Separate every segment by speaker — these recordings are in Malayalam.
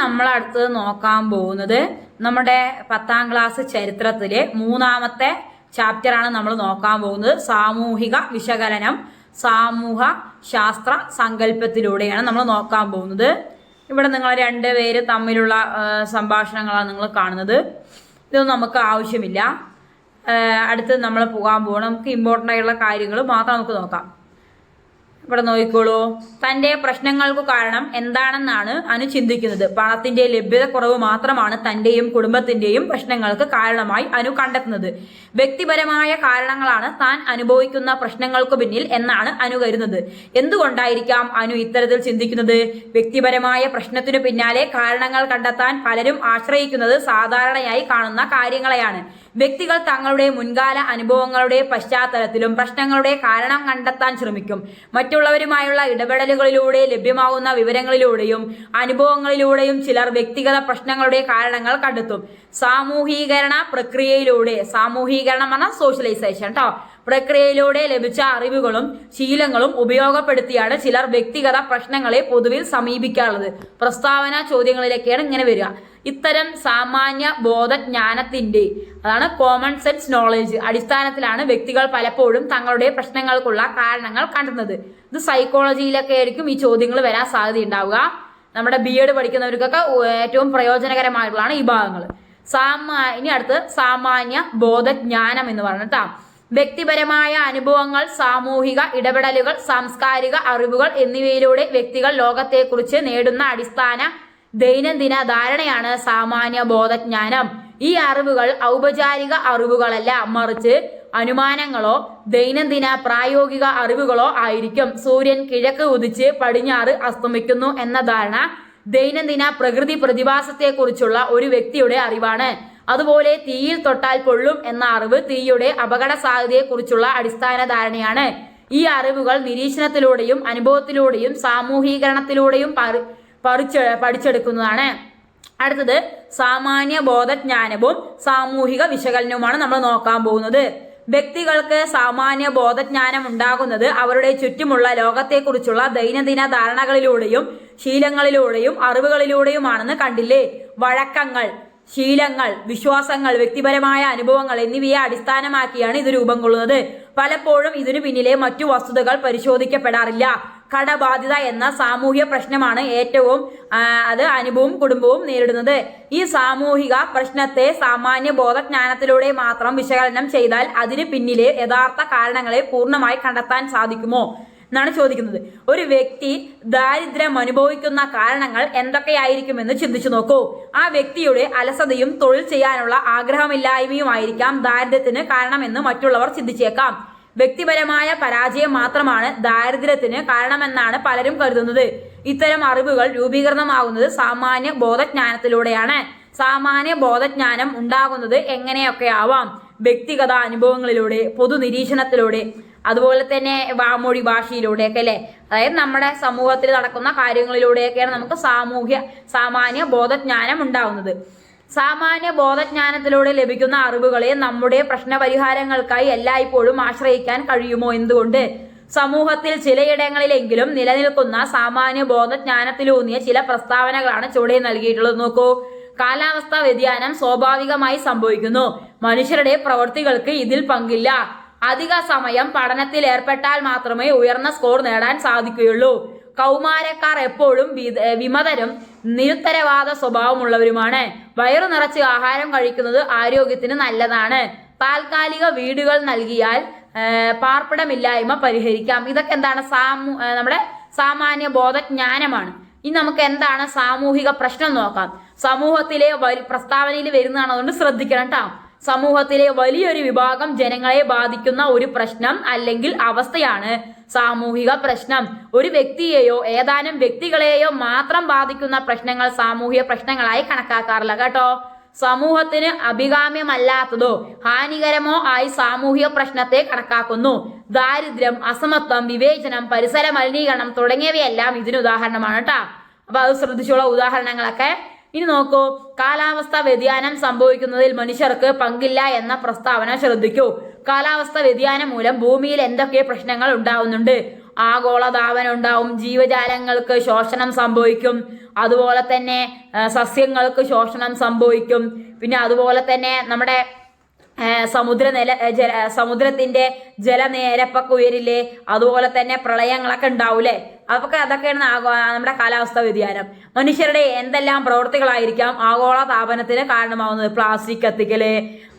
Speaker 1: നമ്മൾ അടുത്തത് നോക്കാൻ പോകുന്നത് നമ്മുടെ പത്താം ക്ലാസ് ചരിത്രത്തിലെ മൂന്നാമത്തെ ചാപ്റ്ററാണ് നമ്മൾ നോക്കാൻ പോകുന്നത്. സാമൂഹിക വിശകലനം സാമൂഹ ശാസ്ത്ര സങ്കല്പത്തിലൂടെയാണ് നമ്മൾ നോക്കാൻ പോകുന്നത്. ഇവിടെ നിങ്ങൾ രണ്ട് പേര് തമ്മിലുള്ള സംഭാഷണങ്ങളാണ് നിങ്ങൾ കാണുന്നത്. ഇതൊന്നും നമുക്ക് ആവശ്യമില്ല. അടുത്ത് നമ്മൾ പോകാൻ പോകണം നമുക്ക് ഇമ്പോർട്ടന്റ് ആയിട്ടുള്ള കാര്യങ്ങൾ മാത്രം നമുക്ക് നോക്കാം. ഇവിടെ നോക്കിക്കോളൂ. തന്റെ പ്രശ്നങ്ങൾക്ക് കാരണം എന്താണെന്നാണ് അനു ചിന്തിക്കുന്നത്. പണത്തിന്റെ ലഭ്യത കുറവ് മാത്രമാണ് തന്റെയും കുടുംബത്തിന്റെയും പ്രശ്നങ്ങൾക്ക് കാരണമായി അനു കണ്ടെത്തുന്നത്. വ്യക്തിപരമായ കാരണങ്ങളാണ് താൻ അനുഭവിക്കുന്ന പ്രശ്നങ്ങൾക്ക് പിന്നിൽ എന്നാണ് അനു കരുതുന്നത്. എന്തുകൊണ്ടായിരിക്കാം അനു ഇത്തരത്തിൽ ചിന്തിക്കുന്നത്? വ്യക്തിപരമായ പ്രശ്നത്തിനു പിന്നാലെ കാരണങ്ങൾ കണ്ടെത്താൻ പലരും ആശ്രയിക്കുന്നത് സാധാരണയായി കാണുന്ന കാര്യങ്ങളെയാണ്. വ്യക്തികൾ തങ്ങളുടെ മുൻകാല അനുഭവങ്ങളുടെ പശ്ചാത്തലത്തിലും പ്രശ്നങ്ങളുടെ കാരണം കണ്ടെത്താൻ ശ്രമിക്കും. മറ്റുള്ളവരുമായുള്ള ഇടപെടലുകളിലൂടെ ലഭ്യമാകുന്ന വിവരങ്ങളിലൂടെയും അനുഭവങ്ങളിലൂടെയും ചിലർ വ്യക്തിഗത പ്രശ്നങ്ങളുടെ കാരണങ്ങൾ കണ്ടെത്തും. സാമൂഹീകരണ പ്രക്രിയയിലൂടെ സാമൂഹീകരണം എന്ന സോഷ്യലൈസേഷൻ കേട്ടോ പ്രക്രിയയിലൂടെ ലഭിച്ച അറിവുകളും ശീലങ്ങളും ഉപയോഗപ്പെടുത്തിയാണ് ചിലർ വ്യക്തിഗത പ്രശ്നങ്ങളെ പൊതുവിൽ സമീപിക്കാറുള്ളത്. പ്രസ്താവന ചോദ്യങ്ങളിലേക്കാണ് ഇങ്ങനെ വരിക. ഇത്തരം സാമാന്യ ബോധജ്ഞാനത്തിന്റെ അതാണ് കോമൺ സെൻസ് നോളജ് അടിസ്ഥാനത്തിലാണ് വ്യക്തികൾ പലപ്പോഴും തങ്ങളുടെ പ്രശ്നങ്ങൾക്കുള്ള കാരണങ്ങൾ കണ്ടെത്തുന്നത്. ഇത് സൈക്കോളജിയിലൊക്കെ ആയിരിക്കും ഈ ചോദ്യങ്ങൾ വരാൻ സാധ്യത ഉണ്ടാവുക. നമ്മുടെ ബി എഡ് പഠിക്കുന്നവർക്കൊക്കെ ഏറ്റവും പ്രയോജനകരമായിട്ടുള്ളതാണ് ഈ ഭാഗങ്ങൾ. സാമാ ഇനി അടുത്ത് സാമാന്യ ബോധജ്ഞാനം എന്ന് പറഞ്ഞിട്ടാ. വ്യക്തിപരമായ അനുഭവങ്ങൾ സാമൂഹിക ഇടപെടലുകൾ സാംസ്കാരിക അറിവുകൾ എന്നിവയിലൂടെ വ്യക്തികൾ ലോകത്തെക്കുറിച്ച് നേടുന്ന അടിസ്ഥാന ദൈനംദിന ധാരണയാണ് സാമാന്യ ബോധജ്ഞാനം. ഈ അറിവുകൾ ഔപചാരിക അറിവുകളല്ല മറിച്ച് അനുമാനങ്ങളോ ദൈനംദിന പ്രായോഗിക അറിവുകളോ ആയിരിക്കും. സൂര്യൻ കിഴക്ക് ഉദിച്ച് പടിഞ്ഞാറ് അസ്തമിക്കുന്നു എന്ന ധാരണ ദൈനംദിന പ്രകൃതി പ്രതിഭാസത്തെക്കുറിച്ചുള്ള ഒരു വ്യക്തിയുടെ അറിവാണ്. അതുപോലെ തീയിൽ തൊട്ടാൽ പൊള്ളും എന്ന അറിവ് തീയുടെ അപകട സാധ്യതയെക്കുറിച്ചുള്ള അടിസ്ഥാന ധാരണയാണ്. ഈ അറിവുകൾ നിരീക്ഷണത്തിലൂടെയും അനുഭവത്തിലൂടെയും സാമൂഹീകരണത്തിലൂടെയും പറി- പറിച്ച് പഠിച്ചെടുക്കുന്നതാണ്. അടുത്തത് സാമാന്യ ബോധജ്ഞാനവും സാമൂഹിക വിശകലനവുമാണ് നമ്മൾ നോക്കാൻ പോകുന്നത്. വ്യക്തികൾക്ക് സാമാന്യ ബോധജ്ഞാനം ഉണ്ടാകുന്നത് അവരുടെ ചുറ്റുമുള്ള ലോകത്തെക്കുറിച്ചുള്ള ദൈനംദിന ധാരണകളിലൂടെയും ശീലങ്ങളിലൂടെയും അറിവുകളിലൂടെയുമാണെന്ന് കണ്ടില്ലേ? വഴക്കങ്ങൾ ശീലങ്ങൾ വിശ്വാസങ്ങൾ വ്യക്തിപരമായ അനുഭവങ്ങൾ എന്നിവയെ അടിസ്ഥാനമാക്കിയാണ് ഇത് രൂപം കൊള്ളുന്നത്. പലപ്പോഴും ഇതിനു പിന്നിലെ മറ്റു വസ്തുതകൾ പരിശോധിക്കപ്പെടാറില്ല. കടബാധ്യത എന്ന സാമൂഹ്യ പ്രശ്നമാണ് ഏറ്റവും അത് അനുഭവവും കുടുംബവും നേരിടുന്നത്. ഈ സാമൂഹിക പ്രശ്നത്തെ സാമാന്യ ബോധജ്ഞാനത്തിലൂടെ മാത്രം വിശകലനം ചെയ്താൽ അതിന് പിന്നിലെ യഥാർത്ഥ കാരണങ്ങളെ പൂർണമായി കണ്ടെത്താൻ സാധിക്കുമോ? എന്നാണ് ചോദിക്കുന്നത്. ഒരു വ്യക്തി ദാരിദ്ര്യം അനുഭവിക്കുന്ന കാരണങ്ങൾ എന്തൊക്കെയായിരിക്കുമെന്ന് ചിന്തിച്ചു നോക്കൂ. ആ വ്യക്തിയുടെ അലസതയും തൊഴിൽ ചെയ്യാനുള്ള ആഗ്രഹമില്ലായ്മയുമായിരിക്കാം ദാരിദ്ര്യത്തിന് കാരണമെന്ന് മറ്റുള്ളവർ ചിന്തിച്ചേക്കാം. വ്യക്തിപരമായ പരാജയം മാത്രമാണ് ദാരിദ്ര്യത്തിന് കാരണമെന്നാണ് പലരും കരുതുന്നത്. ഇത്തരം അറിവുകൾ രൂപീകൃതമാകുന്നത് സാമാന്യ ബോധജ്ഞാനത്തിലൂടെയാണ്. സാമാന്യ ബോധജ്ഞാനം ഉണ്ടാകുന്നത് എങ്ങനെയൊക്കെ ആവാം? വ്യക്തിഗത അനുഭവങ്ങളിലൂടെ പൊതു നിരീക്ഷണത്തിലൂടെ അതുപോലെ തന്നെ വാമൊഴി ഭാഷയിലൂടെയൊക്കെ അല്ലേ? അതായത് നമ്മുടെ സമൂഹത്തിൽ നടക്കുന്ന കാര്യങ്ങളിലൂടെയൊക്കെയാണ് നമുക്ക് സാമൂഹ്യ സാമാന്യ ബോധജ്ഞാനം ഉണ്ടാവുന്നത്. സാമാന്യ ബോധജ്ഞാനത്തിലൂടെ ലഭിക്കുന്ന അറിവുകളെ നമ്മുടെ പ്രശ്നപരിഹാരങ്ങൾക്കായി എല്ലായ്പ്പോഴും ആശ്രയിക്കാൻ കഴിയുമോ എന്തുകൊണ്ട്? സമൂഹത്തിൽ ചിലയിടങ്ങളിലെങ്കിലും നിലനിൽക്കുന്ന സാമാന്യ ബോധജ്ഞാനത്തിലൂന്നിയ ചില പ്രസ്താവനകളാണ് ചുവടെ നൽകിയിട്ടുള്ളത് നോക്കൂ. കാലാവസ്ഥാ വ്യതിയാനം സ്വാഭാവികമായി സംഭവിക്കുന്നു. മനുഷ്യരുടെ പ്രവൃത്തികൾക്ക് ഇതിൽ പങ്കില്ല. അധിക സമയം പഠനത്തിൽ ഏർപ്പെട്ടാൽ മാത്രമേ ഉയർന്ന സ്കോർ നേടാൻ സാധിക്കുകയുള്ളൂ. കൗമാരക്കാർ എപ്പോഴും വിമതരും നിരുത്തരവാദ സ്വഭാവമുള്ളവരുമാണ്. വയറു നിറച്ച് ആഹാരം കഴിക്കുന്നത് ആരോഗ്യത്തിന് നല്ലതാണ്. താൽക്കാലിക വീടുകൾ നൽകിയാൽ പാർപ്പിടമില്ലായ്മ പരിഹരിക്കാം. ഇതൊക്കെ എന്താണ്? സാമൂ നമ്മുടെ സാമാന്യ ബോധജ്ഞാനമാണ്. ഇനി നമുക്ക് എന്താണ് സാമൂഹിക പ്രശ്നം നോക്കാം. സമൂഹത്തിലെ പ്രസ്താവനയിൽ വരുന്നതാണ് അതുകൊണ്ട് ശ്രദ്ധിക്കണം കേട്ടോ സമൂഹത്തിലെ വലിയൊരു വിഭാഗം ജനങ്ങളെ ബാധിക്കുന്ന ഒരു പ്രശ്നം അല്ലെങ്കിൽ അവസ്ഥയാണ് സാമൂഹിക പ്രശ്നം. ഒരു വ്യക്തിയെയോ ഏതാനും വ്യക്തികളെയോ മാത്രം ബാധിക്കുന്ന പ്രശ്നങ്ങൾ സാമൂഹിക പ്രശ്നങ്ങളായി കണക്കാക്കാറില്ല കേട്ടോ. സമൂഹത്തിന് അഭികാമ്യമല്ലാത്തതോ ഹാനികരമോ ആയി സാമൂഹിക പ്രശ്നത്തെ കണക്കാക്കുന്നു. ദാരിദ്ര്യം അസമത്വം വിവേചനം പരിസര മലിനീകരണം തുടങ്ങിയവയെല്ലാം ഇതിന് ഉദാഹരണമാണ് കേട്ടോ. അപ്പൊ അത് ശ്രദ്ധിച്ചുള്ള ഉദാഹരണങ്ങളൊക്കെ. ഇനി നോക്കൂ കാലാവസ്ഥ വ്യതിയാനം സംഭവിക്കുന്നതിൽ മനുഷ്യർക്ക് പങ്കില്ല എന്ന പ്രസ്താവന ശ്രദ്ധിക്കൂ. കാലാവസ്ഥ വ്യതിയാനം മൂലം ഭൂമിയിൽ എന്തൊക്കെ പ്രശ്നങ്ങൾ ഉണ്ടാവുന്നുണ്ട്? ആഗോളതാപനം ഉണ്ടാവും ജീവജാലങ്ങൾക്ക് ശോഷണം സംഭവിക്കും അതുപോലെ തന്നെ സസ്യങ്ങൾക്ക് ശോഷണം സംഭവിക്കും. പിന്നെ അതുപോലെ തന്നെ നമ്മുടെ സമുദ്രനില ജല സമുദ്രത്തിന്റെ ജലനിരപ്പൊക്കെ ഉയരില്ലേ? അതുപോലെ തന്നെ പ്രളയങ്ങളൊക്കെ ഉണ്ടാവൂലേ അതൊക്കെ അതൊക്കെയാണ് നമ്മുടെ കാലാവസ്ഥാ വ്യതിയാനം. മനുഷ്യരുടെ എന്തെല്ലാം പ്രവൃത്തികളായിരിക്കാം ആഗോള താപനത്തിന് കാരണമാവുന്നത്? പ്ലാസ്റ്റിക് കത്തിക്കൽ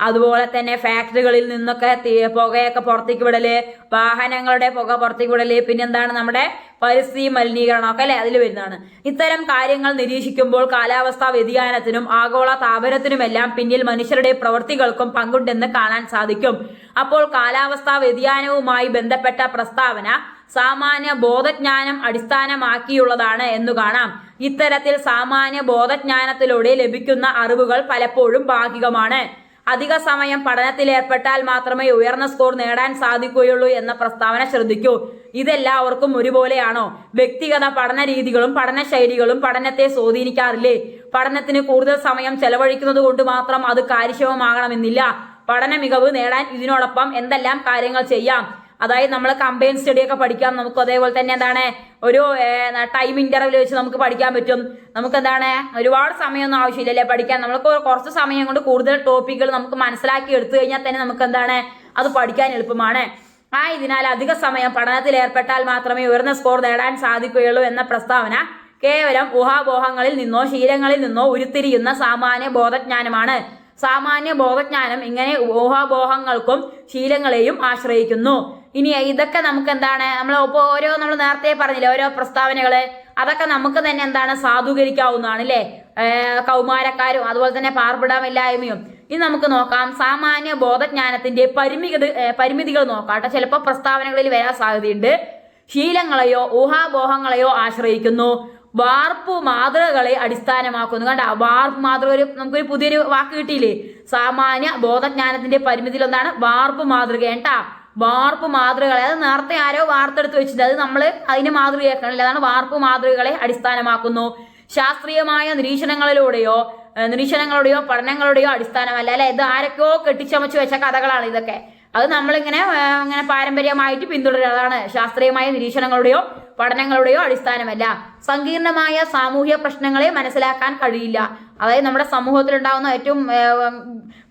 Speaker 1: അതുപോലെ തന്നെ ഫാക്ടറികളിൽ നിന്നൊക്കെ പുകയൊക്കെ പുറത്തേക്ക് വിടൽ വാഹനങ്ങളുടെ പുക പുറത്തേക്ക് വിടൽ പിന്നെന്താണ് നമ്മുടെ പരിസ്ഥിതി മലിനീകരണം ഒക്കെ അല്ലെ അതിൽ വരുന്നതാണ്. ഇത്തരം കാര്യങ്ങൾ നിരീക്ഷിക്കുമ്പോൾ കാലാവസ്ഥാ വ്യതിയാനത്തിനും ആഗോള താപനത്തിനുമെല്ലാം പിന്നിൽ മനുഷ്യരുടെ പ്രവൃത്തികൾക്കും പങ്കുണ്ടെന്ന് കാണാൻ സാധിക്കും. അപ്പോൾ കാലാവസ്ഥാ വ്യതിയാനവുമായി ബന്ധപ്പെട്ട പ്രസ്താവന സാമാന്യ ബോധജ്ഞാനം അടിസ്ഥാനമാക്കിയുള്ളതാണ് എന്നു കാണാം. ഇത്തരത്തിൽ സാമാന്യ ബോധജ്ഞാനത്തിലൂടെ ലഭിക്കുന്ന അറിവുകൾ പലപ്പോഴും ഭാഗികമാണ്. അധിക സമയം പഠനത്തിലേർപ്പെട്ടാൽ മാത്രമേ ഉയർന്ന സ്കോർ നേടാൻ സാധിക്കുകയുള്ളൂ എന്ന പ്രസ്താവന ശ്രദ്ധിക്കൂ. ഇതെല്ലാവർക്കും ഒരുപോലെയാണോ? വ്യക്തിഗത പഠന രീതികളും പഠന ശൈലികളും പഠനത്തെ സ്വാധീനിക്കാറില്ലേ? പഠനത്തിന് കൂടുതൽ സമയം ചെലവഴിക്കുന്നത് കൊണ്ട് മാത്രം അത് കാര്യക്ഷമമാകണമെന്നില്ല. പഠന മികവ് നേടാൻ ഇതിനോടൊപ്പം എന്തെല്ലാം കാര്യങ്ങൾ ചെയ്യാം? അതായത് നമ്മൾ കമ്പൈൻ സ്റ്റഡി ഒക്കെ പഠിക്കാം. നമുക്ക് അതേപോലെ തന്നെ എന്താണ്? ഒരു ടൈം ഇന്റർവ്യൂ വെച്ച് നമുക്ക് പഠിക്കാൻ പറ്റും. നമുക്ക് എന്താണ്? ഒരുപാട് സമയമൊന്നും ആവശ്യമില്ലല്ലേ പഠിക്കാൻ. നമുക്ക് കുറച്ച് സമയം കൊണ്ട് കൂടുതൽ ടോപ്പിക്കുകൾ നമുക്ക് മനസ്സിലാക്കി എടുത്തു കഴിഞ്ഞാൽ തന്നെ നമുക്ക് എന്താണ്? അത് പഠിക്കാൻ എളുപ്പമാണ്. ആ ഇതിനാൽ അധിക സമയം പഠനത്തിൽ ഏർപ്പെട്ടാൽ മാത്രമേ ഉയർന്ന സ്കോർ നേടാൻ സാധിക്കുകയുള്ളൂ എന്ന പ്രസ്താവന കേവലം ഊഹാബോഹങ്ങളിൽ നിന്നോ ശീലങ്ങളിൽ നിന്നോ ഉരുത്തിരിയുന്ന സാമാന്യ ബോധജ്ഞാനമാണ്. സാമാന്യ ബോധജ്ഞാനം ഇങ്ങനെ ഊഹാബോഹങ്ങൾക്കും ശീലങ്ങളെയും ആശ്രയിക്കുന്നു. ഇനി ഇതൊക്കെ നമുക്ക് എന്താണ് നമ്മൾ ഇപ്പോൾ ഓരോ നമ്മൾ നേരത്തെ പറഞ്ഞില്ലേ ഓരോ പ്രസ്താവനകൾ അതൊക്കെ നമുക്ക് തന്നെ എന്താണ് സാധൂകരിക്കാവുന്നതാണ് അല്ലേ? കൗമാരക്കാരും അതുപോലെ തന്നെ പാർപ്പിടമില്ലായ്മയും ഇനി നമുക്ക് നോക്കാം സാമാന്യ ബോധജ്ഞാനത്തിന്റെ പരിമിത പരിമിതികൾ നോക്കാം കേട്ടോ. ചിലപ്പോൾ പ്രസ്താവനകളിൽ വരാൻ സാധ്യതയുണ്ട്. ശീലങ്ങളെയോ ഊഹാബോഹങ്ങളെയോ ആശ്രയിക്കുന്നു. വാർപ്പ് മാതൃകകളെ അടിസ്ഥാനമാക്കുന്നു. കണ്ട? വാർപ്പ് മാതൃക ഒരു നമുക്കൊരു പുതിയൊരു വാക്ക് കിട്ടിയില്ലേ? സാമാന്യ ബോധജ്ഞാനത്തിന്റെ പരിമിതിയിൽ ഒന്നാണ് വാർപ്പ് മാതൃക. കേട്ടാ വാർപ്പ് മാതൃകളെ. അത് നേരത്തെ ആരോ വാർത്തെടുത്ത് വെച്ചിട്ട് അത് നമ്മൾ അതിനെ മാതൃകയാക്കണില്ല അതാണ് വാർപ്പ് മാതൃകകളെ അടിസ്ഥാനമാക്കുന്നു. ശാസ്ത്രീയമായ നിരീക്ഷണങ്ങളിലൂടെയോ നിരീക്ഷണങ്ങളുടെയോ പഠനങ്ങളുടെയോ അടിസ്ഥാനമല്ല. അല്ലെ? ഇത് ആരൊക്കെയോ കെട്ടിച്ചമച്ച് വെച്ച കഥകളാണ് ഇതൊക്കെ. അത് നമ്മളിങ്ങനെ ഇങ്ങനെ പാരമ്പര്യമായിട്ട് പിന്തുടരുന്നതാണ് ശാസ്ത്രീയമായ നിരീക്ഷണങ്ങളുടെയോ പഠനങ്ങളുടെയോ അടിസ്ഥാനമല്ല. സങ്കീർണമായ സാമൂഹ്യ പ്രശ്നങ്ങളെ മനസ്സിലാക്കാൻ കഴിയില്ല. അതായത് നമ്മുടെ സമൂഹത്തിലുണ്ടാകുന്ന ഏറ്റവും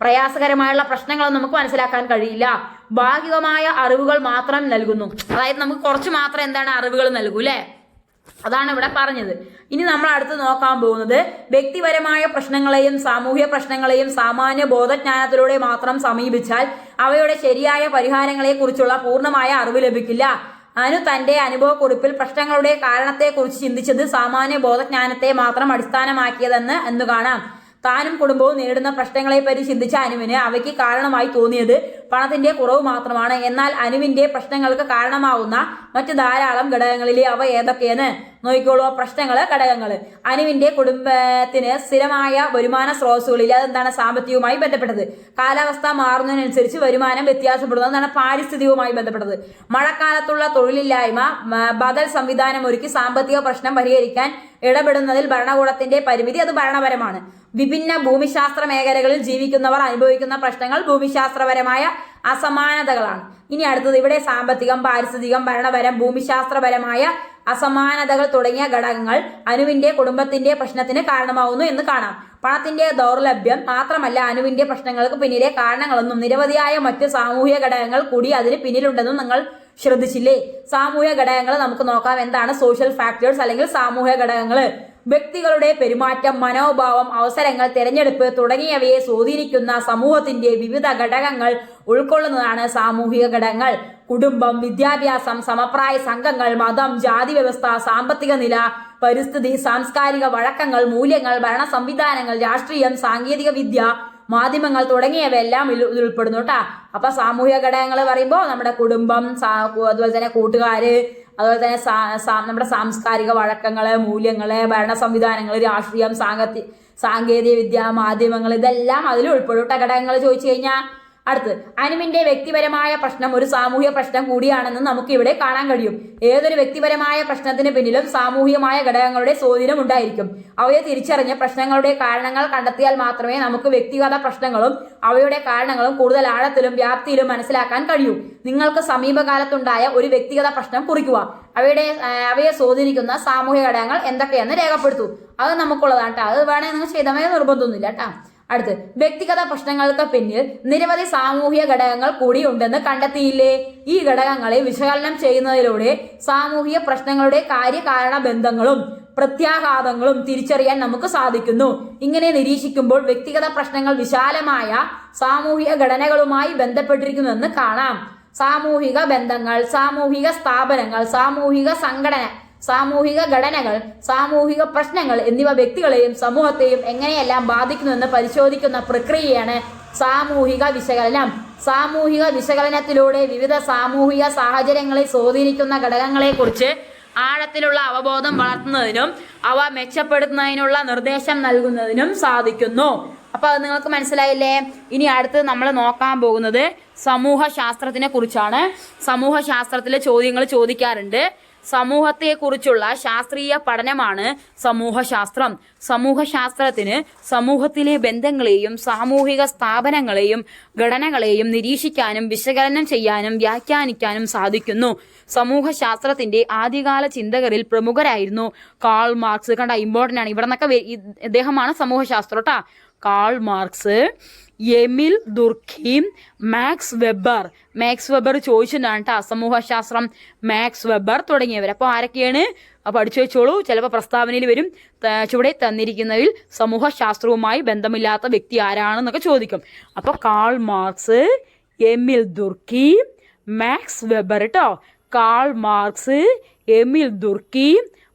Speaker 1: പ്രയാസകരമായുള്ള പ്രശ്നങ്ങളൊന്നും നമുക്ക് മനസ്സിലാക്കാൻ കഴിയില്ല. ഭാഗികമായ അറിവുകൾ മാത്രം നൽകുന്നു. അതായത് നമുക്ക് കുറച്ച് മാത്രം എന്താണ് അറിവുകൾ നൽകൂ അല്ലേ അതാണ് ഇവിടെ പറഞ്ഞത്. ഇനി നമ്മൾ അടുത്ത് നോക്കാൻ പോകുന്നത് വ്യക്തിപരമായ പ്രശ്നങ്ങളെയും സാമൂഹ്യ പ്രശ്നങ്ങളെയും സാമാന്യ ബോധജ്ഞാനത്തിലൂടെ മാത്രം സമീപിച്ചാൽ അവയുടെ ശരിയായ പരിഹാരങ്ങളെ കുറിച്ചുള്ള പൂർണമായ അറിവ് ലഭിക്കില്ല. അനു തന്റെ അനുഭവക്കുറിപ്പിൽ പ്രശ്നങ്ങളുടെ കാരണത്തെക്കുറിച്ച് ചിന്തിച്ചത് സാമാന്യ ബോധജ്ഞാനത്തെ മാത്രം അടിസ്ഥാനമാക്കിയതെന്ന് എന്ന് കാണാം. താനും കുടുംബവും നേരിടുന്ന പ്രശ്നങ്ങളെപ്പറ്റി ചിന്തിച്ച അനുവിന് അവയ്ക്ക് കാരണമായി തോന്നിയത് പണത്തിന്റെ കുറവ് മാത്രമാണ്. എന്നാൽ അനുവിന്റെ പ്രശ്നങ്ങൾക്ക് കാരണമാവുന്ന മറ്റ് ധാരാളം ഘടകങ്ങളിലെ അവ ഏതൊക്കെയെന്ന് നോക്കിക്കോളൂ. പ്രശ്നങ്ങൾ ഘടകങ്ങൾ അനുവിന്റെ കുടുംബത്തിന് സ്ഥിരമായ വരുമാന സ്രോതസ്സുകളിൽ അതെന്താണ്? സാമ്പത്തികവുമായി ബന്ധപ്പെട്ടത്. കാലാവസ്ഥ മാറുന്നതിനനുസരിച്ച് വരുമാനം വ്യത്യാസപ്പെടുന്നത് എന്താണ് പാരിസ്ഥിതികവുമായി ബന്ധപ്പെട്ടത്. മഴക്കാലത്തുള്ള തൊഴിലില്ലായ്മ ബദൽ സംവിധാനം ഒരുക്കി സാമ്പത്തിക പ്രശ്നം പരിഹരിക്കാൻ ഇടപെടുന്നതിൽ ഭരണകൂടത്തിന്റെ പരിമിതി അത് ഭരണപരമാണ്. വിഭിന്ന ഭൂമിശാസ്ത്ര മേഖലകളിൽ ജീവിക്കുന്നവർ അനുഭവിക്കുന്ന പ്രശ്നങ്ങൾ ഭൂമിശാസ്ത്രപരമായ അസമാനതകളാണ്. ഇനി അടുത്തത് ഇവിടെ സാമ്പത്തികം പാരിസ്ഥിതികം ഭരണപരം ഭൂമിശാസ്ത്രപരമായ അസമാനതകൾ തുടങ്ങിയ ഘടകങ്ങൾ അനുവിന്റെ കുടുംബത്തിന്റെ പ്രശ്നത്തിന് കാരണമാവുന്നു എന്ന് കാണാം. പണത്തിന്റെ ദൗർലഭ്യം മാത്രമല്ല അനുവിന്റെ പ്രശ്നങ്ങൾക്ക് പിന്നിലെ കാരണങ്ങളൊന്നും. നിരവധിയായ മറ്റ് സാമൂഹിക ഘടകങ്ങൾ കൂടി അതിന് പിന്നിലുണ്ടെന്നും നിങ്ങൾ ശ്രദ്ധിച്ചില്ലേ? സാമൂഹിക ഘടകങ്ങൾ നമുക്ക് നോക്കാം. എന്താണ്? സോഷ്യൽ ഫാക്ടേഴ്സ് അല്ലെങ്കിൽ സാമൂഹിക ഘടകങ്ങൾ. വ്യക്തികളുടെ പെരുമാറ്റം മനോഭാവം അവസരങ്ങൾ തിരഞ്ഞെടുപ്പ് തുടങ്ങിയവയെ സ്വാധീനിക്കുന്ന സമൂഹത്തിന്റെ വിവിധ ഘടകങ്ങൾ ഉൾക്കൊള്ളുന്നതാണ് സാമൂഹിക ഘടകങ്ങൾ. കുടുംബം വിദ്യാഭ്യാസം സമപ്രായ സംഘങ്ങൾ മതം ജാതി വ്യവസ്ഥ സാമ്പത്തിക നില പരിസ്ഥിതി സാംസ്കാരിക വഴക്കങ്ങൾ മൂല്യങ്ങൾ ഭരണ സംവിധാനങ്ങൾ രാഷ്ട്രീയം സാങ്കേതിക വിദ്യ മാധ്യമങ്ങൾ തുടങ്ങിയവയെല്ലാം ഇതിൽ ഉൾപ്പെടുന്നു കേട്ടാ അപ്പൊ സാമൂഹിക ഘടകങ്ങൾ പറയുമ്പോൾ നമ്മുടെ കുടുംബം അതുപോലെ തന്നെ കൂട്ടുകാര് അതുപോലെ തന്നെ നമ്മുടെ സാംസ്കാരിക വഴക്കങ്ങൾ മൂല്യങ്ങൾ ഭരണ സംവിധാനങ്ങൾ രാഷ്ട്രീയം സാങ്കത്തി സാങ്കേതിക വിദ്യ മാധ്യമങ്ങൾ ഇതെല്ലാം അതിൽ ഉൾപ്പെടും. കേട്ടോ ഘടകങ്ങൾ ചോദിച്ചു കഴിഞ്ഞാൽ അടുത്ത് അനുവിന്റെ വ്യക്തിപരമായ പ്രശ്നം ഒരു സാമൂഹ്യ പ്രശ്നം കൂടിയാണെന്ന് നമുക്ക് ഇവിടെ കാണാൻ കഴിയും. ഏതൊരു വ്യക്തിപരമായ പ്രശ്നത്തിന് പിന്നിലും സാമൂഹികമായ ഘടകങ്ങളുടെ സ്വാധീനം ഉണ്ടായിരിക്കും. അവയെ തിരിച്ചറിഞ്ഞ് പ്രശ്നങ്ങളുടെ കാരണങ്ങൾ കണ്ടെത്തിയാൽ മാത്രമേ നമുക്ക് വ്യക്തിഗത പ്രശ്നങ്ങളും അവയുടെ കാരണങ്ങളും കൂടുതൽ ആഴത്തിലും വ്യാപ്തിയിലും മനസ്സിലാക്കാൻ കഴിയൂ. നിങ്ങൾക്ക് സമീപകാലത്തുണ്ടായ ഒരു വ്യക്തിഗത പ്രശ്നം കുറിക്കുക. അവയുടെ അവയെ സ്വാധീനിക്കുന്ന സാമൂഹിക ഘടകങ്ങൾ എന്തൊക്കെയെന്ന് രേഖപ്പെടുത്തൂ. അത് നമുക്കുള്ളതാണ് കേട്ടോ അത് വേണമെങ്കിൽ നിങ്ങൾ ചെയ്തമേ നിർബന്ധമൊന്നുമില്ല കേട്ടോ അടുത്ത് വ്യക്തിഗത പ്രശ്നങ്ങൾക്ക് പിന്നിൽ നിരവധി സാമൂഹിക ഘടകങ്ങൾ കൂടി ഉണ്ടെന്ന് കണ്ടെത്തിയില്ലേ? ഈ ഘടകങ്ങളെ വിശകലനം ചെയ്യുന്നതിലൂടെ സാമൂഹിക പ്രശ്നങ്ങളുടെ കാര്യകാരണ ബന്ധങ്ങളും പ്രത്യാഘാതങ്ങളും തിരിച്ചറിയാൻ നമുക്ക് സാധിക്കുന്നു. ഇങ്ങനെ നിരീക്ഷിക്കുമ്പോൾ വ്യക്തിഗത പ്രശ്നങ്ങൾ വിശാലമായ സാമൂഹിക ഘടനകളുമായി ബന്ധപ്പെട്ടിരിക്കുന്നുവെന്ന് കാണാം. സാമൂഹിക ബന്ധങ്ങൾ സാമൂഹിക സ്ഥാപനങ്ങൾ സാമൂഹിക സംഘടന സാമൂഹിക ഘടനകൾ സാമൂഹിക പ്രശ്നങ്ങൾ എന്നിവ വ്യക്തികളെയും സമൂഹത്തെയും എങ്ങനെയെല്ലാം ബാധിക്കുന്നുവെന്ന് പരിശോധിക്കുന്ന പ്രക്രിയയാണ് സാമൂഹിക വിശകലനം. സാമൂഹിക വിശകലനത്തിലൂടെ വിവിധ സാമൂഹിക സാഹചര്യങ്ങളെ സ്വാധീനിക്കുന്ന ഘടകങ്ങളെക്കുറിച്ച് ആഴത്തിലുള്ള അവബോധം വളർത്തുന്നതിനും അവ മെച്ചപ്പെടുത്തുന്നതിനുള്ള നിർദ്ദേശം നൽകുന്നതിനും സാധിക്കുന്നു. അപ്പോൾ അത് നിങ്ങൾക്ക് മനസ്സിലായില്ലേ? ഇനി അടുത്ത് നമ്മൾ നോക്കാൻ പോകുന്നത് സമൂഹ ശാസ്ത്രത്തിനെ കുറിച്ചാണ്. സമൂഹ ശാസ്ത്രത്തിലെ ചോദ്യങ്ങൾ ചോദിക്കാറുണ്ട്. സമൂഹത്തെക്കുറിച്ചുള്ള ശാസ്ത്രീയ പഠനമാണ് സമൂഹശാസ്ത്രം. സമൂഹശാസ്ത്രത്തിന് സമൂഹത്തിലെ ബന്ധങ്ങളെയും സാമൂഹിക സ്ഥാപനങ്ങളെയും ഘടനകളെയും നിരീക്ഷിക്കാനും വിശകലനം ചെയ്യാനും വ്യാഖ്യാനിക്കാനും സാധിക്കുന്നു. സമൂഹശാസ്ത്രത്തിന്റെ ആദ്യകാല ചിന്തകരിൽ പ്രമുഖരായിരുന്നു കാൾ മാർക്സ്. കണ്ട ഇമ്പോർട്ടന്റ് ആണ്. ഇവിടെ നിന്നൊക്കെ ഇദ്ദേഹമാണ് സമൂഹശാസ്ത്രം കേട്ടാ Karl Marx Emile Durkheim Max Weber. Max Weber ചോദിച്ചിട്ടാണ് കേട്ടോ സമൂഹശാസ്ത്രം മാക്സ് വെബർ തുടങ്ങിയവർ അപ്പോൾ ആരൊക്കെയാണ്? പഠിച്ചു വെച്ചോളൂ. ചിലപ്പോൾ പ്രസ്താവനയിൽ വരും. ചുവടെ തന്നിരിക്കുന്നതിൽ സമൂഹശാസ്ത്രവുമായി ബന്ധമില്ലാത്ത വ്യക്തി ആരാണെന്നൊക്കെ ചോദിക്കും. അപ്പോൾ Karl Marx Emile Durkheim Max Weber കേട്ടോ Karl Marx Emile Durkheim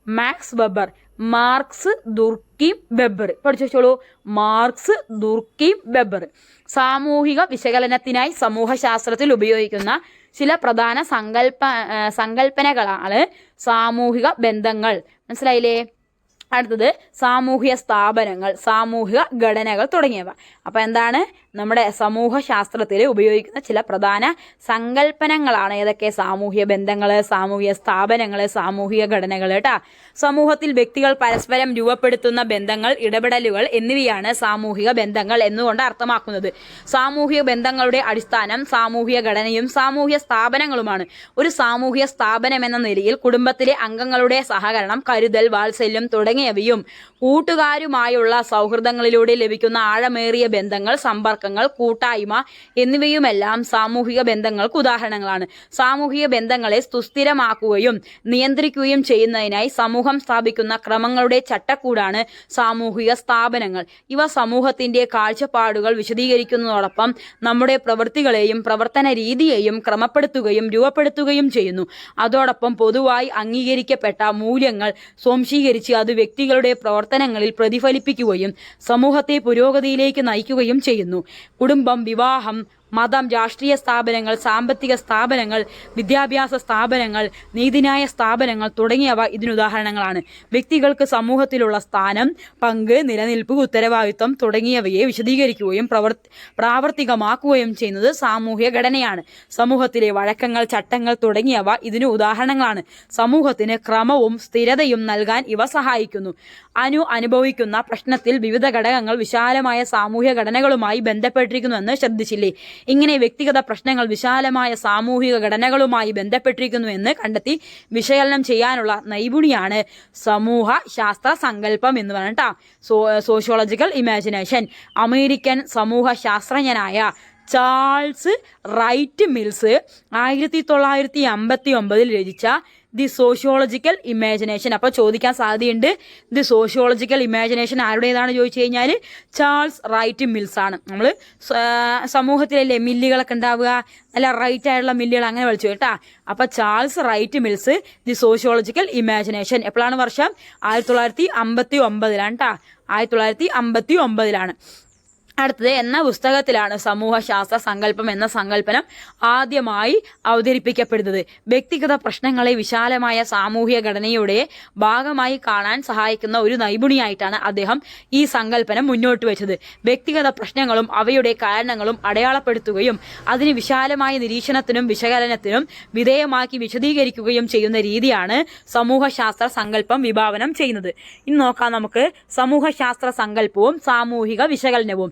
Speaker 1: Max Weber. Marx Durkheim Weber. പഠിച്ചു വെച്ചോളൂ. Marx Durkheim Weber. സാമൂഹിക വിശകലനത്തിനായി സമൂഹശാസ്ത്രത്തിൽ ഉപയോഗിക്കുന്ന ചില പ്രധാന സങ്കല്പ സങ്കല്പനകളാണ് സാമൂഹിക ബന്ധങ്ങൾ. മനസ്സിലായില്ലേ? അടുത്തത് സാമൂഹിക സ്ഥാപനങ്ങൾ സാമൂഹിക ഘടനകൾ തുടങ്ങിയവ. അപ്പോൾ എന്താണ്? നമ്മുടെ സമൂഹ ശാസ്ത്രത്തിൽ ഉപയോഗിക്കുന്ന ചില പ്രധാന സങ്കല്പനങ്ങളാണ്. ഏതൊക്കെ? സാമൂഹിക ബന്ധങ്ങൾ സാമൂഹിക സ്ഥാപനങ്ങൾ സാമൂഹിക ഘടനകൾ കേട്ടാ സമൂഹത്തിൽ വ്യക്തികൾ പരസ്പരം രൂപപ്പെടുത്തുന്ന ബന്ധങ്ങൾ ഇടപെടലുകൾ എന്നിവയാണ് സാമൂഹിക ബന്ധങ്ങൾ എന്നുകൊണ്ട് അർത്ഥമാക്കുന്നത്. സാമൂഹിക ബന്ധങ്ങളുടെ അടിസ്ഥാനം സാമൂഹിക ഘടനയും സാമൂഹിക സ്ഥാപനങ്ങളുമാണ്. ഒരു സാമൂഹിക സ്ഥാപനം എന്ന നിലയിൽ കുടുംബത്തിലെ അംഗങ്ങളുടെ സഹകരണം കരുതൽ വാത്സല്യം തുടങ്ങിയവയും കൂട്ടുകാരുമായുള്ള സൗഹൃദങ്ങളിലൂടെ ലഭിക്കുന്ന ആഴമേറിയ ബന്ധങ്ങൾ സമ്പർക്കങ്ങൾ കൂട്ടായ്മ എന്നിവയുമെല്ലാം സാമൂഹിക ബന്ധങ്ങൾക്ക് ഉദാഹരണങ്ങളാണ്. സാമൂഹിക ബന്ധങ്ങളെ സുസ്ഥിരമാക്കുകയും നിയന്ത്രിക്കുകയും ചെയ്യുന്നതിനായി സമൂഹം സ്ഥാപിക്കുന്ന ക്രമങ്ങളുടെ ചട്ടക്കൂടാണ് സാമൂഹിക സ്ഥാപനങ്ങൾ. ഇവ സമൂഹത്തിന്റെ കാഴ്ചപ്പാടുകൾ വിശദീകരിക്കുന്നതോടൊപ്പം നമ്മുടെ പ്രവൃത്തികളെയും പ്രവർത്തന രീതിയെയും ക്രമപ്പെടുത്തുകയും രൂപപ്പെടുത്തുകയും ചെയ്യുന്നു. അതോടൊപ്പം പൊതുവായി അംഗീകരിക്കപ്പെട്ട മൂല്യങ്ങൾ സ്വാംശീകരിച്ച് അത് വ്യക്തികളുടെ പ്രവർത്തനങ്ങളിൽ പ്രതിഫലിപ്പിക്കുകയും സമൂഹത്തെ പുരോഗതിയിലേക്ക് നയിക്കുകയും ചെയ്യുന്നു. കുടുംബം വിവാഹം മതം രാഷ്ട്രീയ സ്ഥാപനങ്ങൾ സാമ്പത്തിക സ്ഥാപനങ്ങൾ വിദ്യാഭ്യാസ സ്ഥാപനങ്ങൾ നീതിന്യായ സ്ഥാപനങ്ങൾ തുടങ്ങിയവ ഇതിനുദാഹരണങ്ങളാണ് വ്യക്തികൾക്ക് സമൂഹത്തിലുള്ള സ്ഥാനം പങ്ക് നിലനിൽപ്പ് ഉത്തരവാദിത്വം തുടങ്ങിയവയെ വിശദീകരിക്കുകയും പ്രവർത്തി പ്രാവർത്തികമാക്കുകയും ചെയ്യുന്നത് സാമൂഹ്യ ഘടനയാണ്. സമൂഹത്തിലെ വഴക്കങ്ങൾ ചട്ടങ്ങൾ തുടങ്ങിയവ ഇതിന് ഉദാഹരണങ്ങളാണ്. സമൂഹത്തിന് ക്രമവും സ്ഥിരതയും നൽകാൻ ഇവ സഹായിക്കുന്നു. അനു അനുഭവിക്കുന്ന പ്രശ്നത്തിൽ വിവിധ ഘടകങ്ങൾ വിശാലമായ സാമൂഹ്യ ഘടനകളുമായി ബന്ധപ്പെട്ടിരിക്കുന്നുവെന്ന് ശ്രദ്ധിച്ചില്ലേ? ഇങ്ങനെ വ്യക്തിഗത പ്രശ്നങ്ങൾ വിശാലമായ സാമൂഹിക ഘടനകളുമായി ബന്ധപ്പെട്ടിരിക്കുന്നു എന്ന് കണ്ടെത്തി വിശകലനം ചെയ്യാനുള്ള നൈപുണിയാണ് സമൂഹ ശാസ്ത്ര സങ്കല്പം എന്ന് പറഞ്ഞിട്ടാ സോ സോഷ്യോളജിക്കൽ ഇമാജിനേഷൻ അമേരിക്കൻ സമൂഹ ശാസ്ത്രജ്ഞനായ ചാൾസ് റൈറ്റ് മിൽസ് ആയിരത്തി തൊള്ളായിരത്തി അമ്പത്തി ഒമ്പതിൽ രചിച്ച ദി സോഷ്യോളജിക്കൽ ഇമാജിനേഷൻ അപ്പോൾ ചോദിക്കാൻ സാധ്യതയുണ്ട്. ദി സോഷ്യോളജിക്കൽ ഇമാജിനേഷൻ ആരുടേതാണ് ചോദിച്ചു കഴിഞ്ഞാൽ ചാൾസ് റൈറ്റ് മിൽസ് ആണ്. നമ്മൾ സമൂഹത്തിലല്ലേ മില്ലുകളൊക്കെ ഉണ്ടാവുക? നല്ല റൈറ്റ് ആയിട്ടുള്ള മില്ലുകൾ അങ്ങനെ വിളിച്ചു കേട്ടാ? അപ്പോൾ Charles Wright Mills the sociological imagination എപ്പോഴാണ് വർഷം? ആയിരത്തി തൊള്ളായിരത്തി അമ്പത്തി ഒമ്പതിലാണ് കേട്ടാ? ആയിരത്തി തൊള്ളായിരത്തി അമ്പത്തി ഒമ്പതിലാണ്. അടുത്തത് എന്ന പുസ്തകത്തിലാണ് സമൂഹശാസ്ത്ര സങ്കല്പം എന്ന സങ്കല്പനം ആദ്യമായി അവതരിപ്പിക്കപ്പെടുന്നത്. വ്യക്തിഗത പ്രശ്നങ്ങളെ വിശാലമായ സാമൂഹിക ഘടനയുടെ ഭാഗമായി കാണാൻ സഹായിക്കുന്ന ഒരു നൈപുണിയായിട്ടാണ് അദ്ദേഹം ഈ സങ്കല്പനം മുന്നോട്ട് വെച്ചത്. വ്യക്തിഗത പ്രശ്നങ്ങളും അവയുടെ കാരണങ്ങളും അടയാളപ്പെടുത്തുകയും അതിന് വിശാലമായ നിരീക്ഷണത്തിനും വിശകലനത്തിനും വിധേയമാക്കി വിശദീകരിക്കുകയും ചെയ്യുന്ന രീതിയാണ് സമൂഹശാസ്ത്ര സങ്കല്പം വിഭാവനം ചെയ്യുന്നത്. ഇനി നോക്കാം നമുക്ക് സമൂഹശാസ്ത്ര സങ്കല്പവും സാമൂഹിക വിശകലനവും.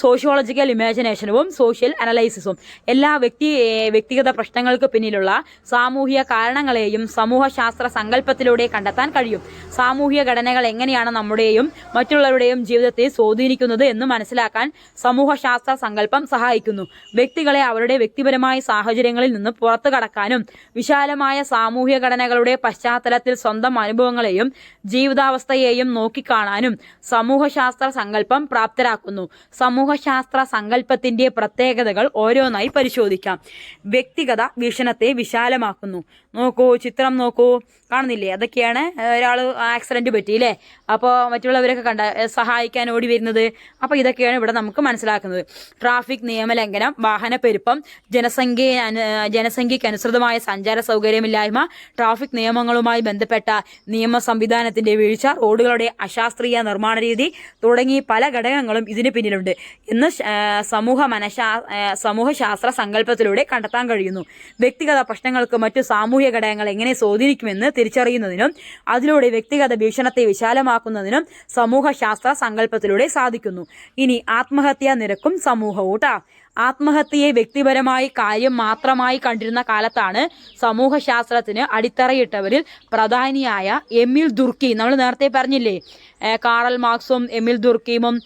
Speaker 1: സോഷ്യോളജിക്കൽ ഇമാജിനേഷനും സോഷ്യൽ അനലൈസിസും എല്ലാ വ്യക്തി വ്യക്തിഗത പ്രശ്നങ്ങൾക്ക് പിന്നിലുള്ള സാമൂഹിക കാരണങ്ങളെയും സമൂഹശാസ്ത്ര സങ്കല്പത്തിലൂടെ കണ്ടെത്താൻ കഴിയും. സാമൂഹിക ഘടനകൾ എങ്ങനെയാണ് നമ്മുടെയും മറ്റുള്ളവരുടെയും ജീവിതത്തെ സ്വാധീനിക്കുന്നത് എന്ന് മനസ്സിലാക്കാൻ സമൂഹശാസ്ത്ര സങ്കല്പം സഹായിക്കുന്നു. വ്യക്തികളെ അവരുടെ വ്യക്തിപരമായ സാഹചര്യങ്ങളിൽ നിന്ന് പുറത്തു കടക്കാനും വിശാലമായ സാമൂഹിക ഘടനകളുടെ പശ്ചാത്തലത്തിൽ സ്വന്തം അനുഭവങ്ങളെയും ജീവിതാവസ്ഥയെയും നോക്കിക്കാണാനും സമൂഹശാസ്ത്ര സങ്കല്പം പ്രാപ്തരാക്കുന്നു. സമൂഹശാസ്ത്ര സങ്കല്പത്തിന്റെ പ്രത്യേകതകൾ ഓരോന്നായി പരിശോധിക്കാം. വ്യക്തിഗത വീക്ഷണത്തെ വിശാലമാക്കുന്നു. നോക്കൂ ചിത്രം നോക്കൂ. കാണുന്നില്ലേ? അതൊക്കെയാണ് ഒരാൾ ആക്സിഡന്റ് പറ്റി അല്ലേ അപ്പോൾ മറ്റുള്ളവരൊക്കെ കണ്ട സഹായിക്കാൻ ഓടി വരുന്നത്. അപ്പോൾ ഇതൊക്കെയാണ് ഇവിടെ നമുക്ക് മനസ്സിലാക്കുന്നത്. ട്രാഫിക് നിയമലംഘനം വാഹന പെരുപ്പം ജനസംഖ്യ ജനസംഖ്യയ്ക്ക് അനുസൃതമായ സഞ്ചാര സൗകര്യമില്ലായ്മ ട്രാഫിക് നിയമങ്ങളുമായി ബന്ധപ്പെട്ട നിയമ സംവിധാനത്തിന്റെ വീഴ്ച റോഡുകളുടെ അശാസ്ത്രീയ നിർമ്മാണ രീതി തുടങ്ങി പല ഘടകങ്ങളും ഇതിന് പിന്നിലുണ്ട്. എന്ന് സമൂഹ മനഃശാ സമൂഹ സമൂഹശാസ്ത്ര സങ്കല്പത്തിലൂടെ കണ്ടെത്താൻ കഴിയുന്നു. വ്യക്തിഗത പ്രശ്നങ്ങൾക്ക് മറ്റു സാമൂഹിക ഘടകങ്ങൾ എങ്ങനെ സ്വാധീനിക്കുമെന്ന് തിരിച്ചറിയുന്നതിനും അതിലൂടെ വ്യക്തിഗത ഭീഷണത്തെ വിശാലമാക്കുന്നതിനും സമൂഹശാസ്ത്ര സങ്കല്പത്തിലൂടെ സാധിക്കുന്നു. ഇനി ആത്മഹത്യാ നിരക്കും സമൂഹവും കേട്ടോ ആത്മഹത്യയെ വ്യക്തിപരമായി കാര്യം മാത്രമായി കണ്ടിരുന്ന കാലത്താണ് സമൂഹശാസ്ത്രത്തിന് അടിത്തറയിട്ടവരിൽ പ്രധാനിയായ എമിൽ ദുർക്കി. നമ്മൾ നേരത്തെ പറഞ്ഞില്ലേ കാറൽ മാർക്സും എമിൽ ദുർക്കീമും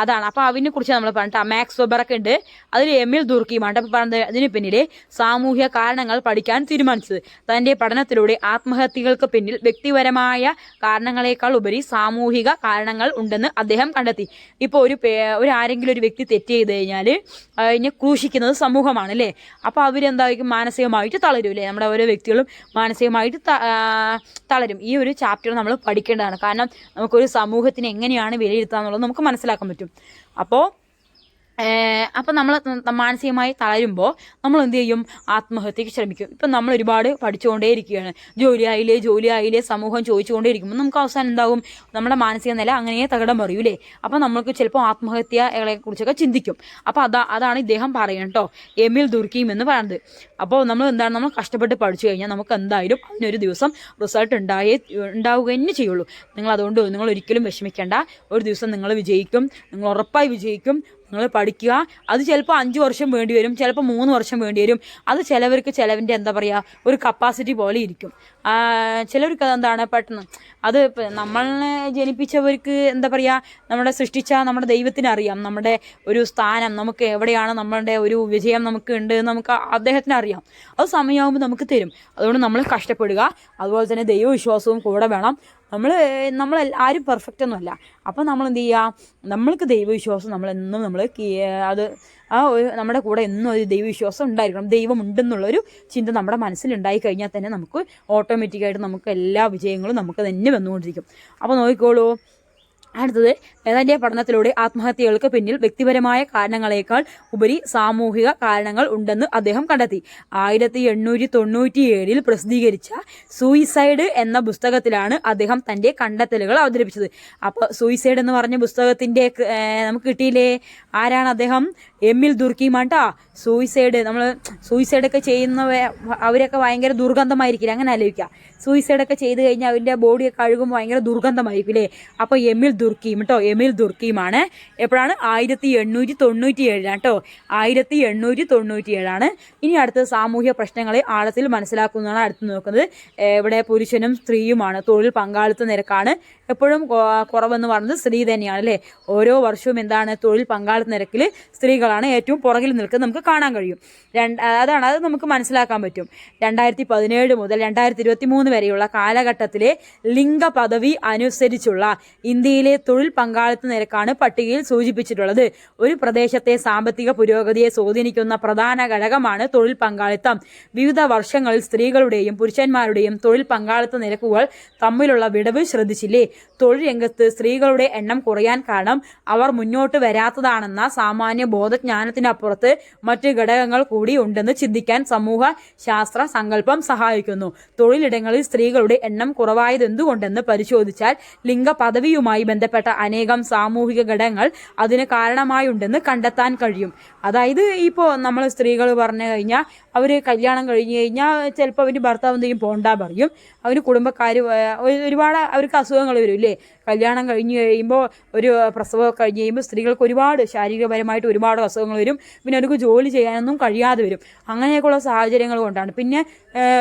Speaker 1: അതാണ്. അപ്പോൾ അതിനെ കുറിച്ച് നമ്മൾ പറഞ്ഞിട്ട് മാക്സ് വെബറൊക്കെ ഉണ്ട്. അതിൽ എമിൽ ദുർക്കീമാണ് അപ്പോൾ പറഞ്ഞത് അതിന് പിന്നിലെ സാമൂഹ്യ കാരണങ്ങൾ പഠിക്കാൻ തീരുമാനിച്ചത്. തന്റെ പഠനത്തിലൂടെ ആത്മഹത്യകൾക്ക് പിന്നിൽ വ്യക്തിപരമായ കാരണങ്ങളെക്കാൾ ഉപരി സാമൂഹിക കാരണങ്ങൾ ഉണ്ടെന്ന് അദ്ദേഹം കണ്ടെത്തി. ഇപ്പോൾ ഒരു ഒരു ആരെങ്കിലും ഒരു വ്യക്തി തെറ്റ് ചെയ്ത് കഴിഞ്ഞാൽ അതിനെ ക്രൂശിക്കുന്നത് സമൂഹമാണ് അല്ലേ? അപ്പോൾ അവരെന്തായിരിക്കും? മാനസികമായിട്ട് തളരും അല്ലേ? നമ്മുടെ ഓരോ വ്യക്തികളും മാനസികമായിട്ട് തളരും. ഈ ഒരു ചാപ്റ്റർ നമ്മൾ പഠിക്കേണ്ടതാണ്. കാരണം നമുക്കൊരു സമൂഹത്തിനെ എങ്ങനെയാണ് വിലയിരുത്തുക എന്നുള്ളത് നമുക്ക് മനസ്സിലാക്കാൻ പറ്റും. അപ്പോൾ അപ്പം നമ്മൾ മാനസികമായി തളരുമ്പോൾ നമ്മൾ എന്ത് ചെയ്യും ആത്മഹത്യക്ക് ശ്രമിക്കും. ഇപ്പം നമ്മൾ ഒരുപാട് പഠിച്ചുകൊണ്ടേയിരിക്കുകയാണ്. ജോലി ആയില്ലേ സമൂഹം ചോദിച്ചുകൊണ്ടേയിരിക്കുമ്പോൾ നമുക്ക് അവസാനം എന്താകും? നമ്മുടെ മാനസിക നില അങ്ങനെ തകടം പറയൂലേ അപ്പം നമ്മൾക്ക് ചിലപ്പോൾ ആത്മഹത്യകളെ കുറിച്ചൊക്കെ ചിന്തിക്കും. അപ്പോൾ അതാ അതാണ് ഇദ്ദേഹം പറയുന്നത് കേട്ടോ എമിൽ ദുർക്കിയും എന്ന് പറയുന്നത്. അപ്പോൾ നമ്മൾ എന്താണ്? നമ്മൾ കഷ്ടപ്പെട്ട് പഠിച്ചു കഴിഞ്ഞാൽ നമുക്ക് എന്തായാലും അതിനൊരു ദിവസം റിസൾട്ട് ഉണ്ടായേ ഉണ്ടാവുക തന്നെ ചെയ്യുള്ളൂ. നിങ്ങൾ അതുകൊണ്ട് നിങ്ങൾ ഒരിക്കലും വിഷമിക്കേണ്ട. ഒരു ദിവസം നിങ്ങൾ വിജയിക്കും. നിങ്ങൾ ഉറപ്പായി വിജയിക്കും. നിങ്ങൾ പഠിക്കുക. അത് ചിലപ്പോൾ അഞ്ച് വർഷം വേണ്ടി വരും ചിലപ്പോൾ മൂന്ന് വർഷം വേണ്ടി വരും. അത് ചിലവർക്ക് ചിലവിന്റെ എന്താ പറയുക ഒരു കപ്പാസിറ്റി പോലെ ഇരിക്കും. ചിലവർക്ക് അതെന്താണ് പെട്ടെന്ന്? അത് നമ്മളെ ജനിപ്പിച്ചവർക്ക് എന്താ പറയുക നമ്മുടെ സൃഷ്ടിച്ച നമ്മുടെ ദൈവത്തിന് അറിയാം. നമ്മുടെ ഒരു സ്ഥാനം നമുക്ക് എവിടെയാണ് നമ്മളുടെ ഒരു വിജയം നമുക്ക് ഉണ്ട് നമുക്ക് അദ്ദേഹത്തിന് അറിയാം. അത് സമയമാകുമ്പോൾ നമുക്ക് തരും. അതുകൊണ്ട് നമ്മൾ കഷ്ടപ്പെടുക. അതുപോലെ തന്നെ ദൈവവിശ്വാസവും കൂടെ വേണം. നമ്മൾ നമ്മൾ ആരും പെർഫെക്റ്റ് ഒന്നുമല്ല. അപ്പോൾ നമ്മൾ എന്ത് ചെയ്യുക നമ്മൾക്ക് ദൈവവിശ്വാസം നമ്മൾ എന്നും നമ്മൾ അത് ആ ഒരു നമ്മുടെ കൂടെ എന്നും ഒരു ദൈവവിശ്വാസം ഉണ്ടായിരിക്കണം. ദൈവം ഉണ്ടെന്നുള്ളൊരു ചിന്ത നമ്മുടെ മനസ്സിലുണ്ടായി കഴിഞ്ഞാൽ തന്നെ നമുക്ക് ഓട്ടോമാറ്റിക്കായിട്ട് നമുക്ക് എല്ലാ വിജയങ്ങളും നമുക്ക് തന്നെ വന്നുകൊണ്ടിരിക്കും. അപ്പോൾ നോക്കിക്കോളൂ. അടുത്തത് വേദാന്യ പഠനത്തിലൂടെ ആത്മഹത്യകൾക്ക് പിന്നിൽ വ്യക്തിപരമായ കാരണങ്ങളെക്കാൾ ഉപരി സാമൂഹിക കാരണങ്ങൾ ഉണ്ടെന്ന് അദ്ദേഹം കണ്ടെത്തി. ആയിരത്തി എണ്ണൂറ്റി തൊണ്ണൂറ്റി ഏഴിൽ പ്രസിദ്ധീകരിച്ച സൂയിസൈഡ് എന്ന പുസ്തകത്തിലാണ് അദ്ദേഹം തന്റെ കണ്ടെത്തലുകൾ അവതരിപ്പിച്ചത്. അപ്പോൾ സൂയിസൈഡ് എന്ന് പറഞ്ഞ പുസ്തകത്തിന്റെ നമുക്ക് കിട്ടിയില്ലേ? ആരാണ് അദ്ദേഹം? എമ്മിൽ ദുർക്കിമാട്ടാ സൂയിസൈഡ് നമ്മൾ സൂയിസൈഡൊക്കെ ചെയ്യുന്നവ അവരൊക്കെ ഭയങ്കര ദുർഗന്ധമായിരിക്കില്ല? അങ്ങനെ ആലോചിക്കുക സൂയിസൈഡൊക്കെ ചെയ്ത് കഴിഞ്ഞാൽ അവന്റെ ബോഡിയൊക്കെ കഴുകുമ്പോൾ ഭയങ്കര ദുർഗന്ധമായിരിക്കും അല്ലേ അപ്പോൾ എമ്മിൽ ദുർക്കിയും കേട്ടോ എമിൽ ദുർക്കിയുമാണ്. എപ്പോഴാണ്? ആയിരത്തി എണ്ണൂറ്റി തൊണ്ണൂറ്റി ഏഴിലാണ് കേട്ടോ. ആയിരത്തി എണ്ണൂറ്റി തൊണ്ണൂറ്റി ഏഴാണ് ഇനി അടുത്ത സാമൂഹ്യ പ്രശ്നങ്ങളെ ആഴത്തിൽ മനസ്സിലാക്കുന്നതാണ് അടുത്ത് നോക്കുന്നത്. ഇവിടെ പുരുഷനും സ്ത്രീയുമാണ്. തൊഴിൽ പങ്കാളിത്ത നിരക്കാണ് എപ്പോഴും കുറവെന്ന് പറയുന്നത് സ്ത്രീ തന്നെയാണ് അല്ലേ? ഓരോ വർഷവും എന്താണ് തൊഴിൽ പങ്കാളിത്ത നിരക്കിൽ സ്ത്രീകളാണ് ഏറ്റവും പുറകിൽ നിൽക്കുന്നത് നമുക്ക് കാണാൻ കഴിയും. രണ്ട് അതാണ് അത് നമുക്ക് മനസ്സിലാക്കാൻ പറ്റും. രണ്ടായിരത്തി പതിനേഴ് മുതൽ രണ്ടായിരത്തി ഇരുപത്തി മൂന്ന് വരെയുള്ള കാലഘട്ടത്തിലെ ലിംഗ പദവി അനുസരിച്ചുള്ള ഇന്ത്യയിലെ തൊഴിൽ തൊഴിൽ പങ്കാളിത്ത നിരക്കാണ് പട്ടികയിൽ സൂചിപ്പിച്ചിട്ടുള്ളത്. ഒരു പ്രദേശത്തെ സാമ്പത്തിക പുരോഗതിയെ സ്വാധീനിക്കുന്ന പ്രധാന ഘടകമാണ് തൊഴിൽ പങ്കാളിത്തം. വിവിധ വർഷങ്ങളിൽ സ്ത്രീകളുടെയും പുരുഷന്മാരുടെയും തൊഴിൽ പങ്കാളിത്ത നിരക്കുകൾ തമ്മിലുള്ള വിടവ് ശ്രദ്ധിച്ചില്ലേ? തൊഴിൽ രംഗത്ത് സ്ത്രീകളുടെ എണ്ണം കുറയാൻ കാരണം അവർ മുന്നോട്ട് വരാത്തതാണെന്ന സാമാന്യ ബോധജ്ഞാനത്തിനപ്പുറത്ത് മറ്റ് ഘടകങ്ങൾ കൂടി ഉണ്ടെന്ന് ചിന്തിക്കാൻ സമൂഹ ശാസ്ത്ര സങ്കല്പം സഹായിക്കുന്നു. തൊഴിലിടങ്ങളിൽ സ്ത്രീകളുടെ എണ്ണം കുറവായത് എന്തുകൊണ്ടെന്ന് പരിശോധിച്ചാൽ ലിംഗ പദവിയുമായി ബന്ധപ്പെട്ട അനേകം സാമൂഹിക ഘടകങ്ങൾ അതിന് കാരണമായുണ്ടെന്ന് കണ്ടെത്താൻ കഴിയും. അതായത് ഇപ്പോൾ നമ്മൾ സ്ത്രീകൾ പറഞ്ഞു കഴിഞ്ഞാൽ അവർ കല്യാണം കഴിഞ്ഞ് കഴിഞ്ഞാൽ ചിലപ്പോൾ അവന്റെ ഭർത്താവ് എന്തെങ്കിലും പോണ്ടാ പറയും. അവന് കുടുംബക്കാർ ഒരുപാട് അവർക്ക് അസുഖങ്ങൾ വരും ഇല്ലേ? കല്യാണം കഴിഞ്ഞ് കഴിയുമ്പോൾ ഒരു പ്രസവം കഴിഞ്ഞ് കഴിയുമ്പോൾ സ്ത്രീകൾക്ക് ഒരുപാട് ശാരീരികപരമായിട്ട് ഒരുപാട് അസുഖങ്ങൾ വരും. പിന്നെ അവർക്ക് ജോലി ചെയ്യാനൊന്നും കഴിയാതെ വരും. അങ്ങനെയൊക്കെയുള്ള സാഹചര്യങ്ങൾ കൊണ്ടാണ്. പിന്നെ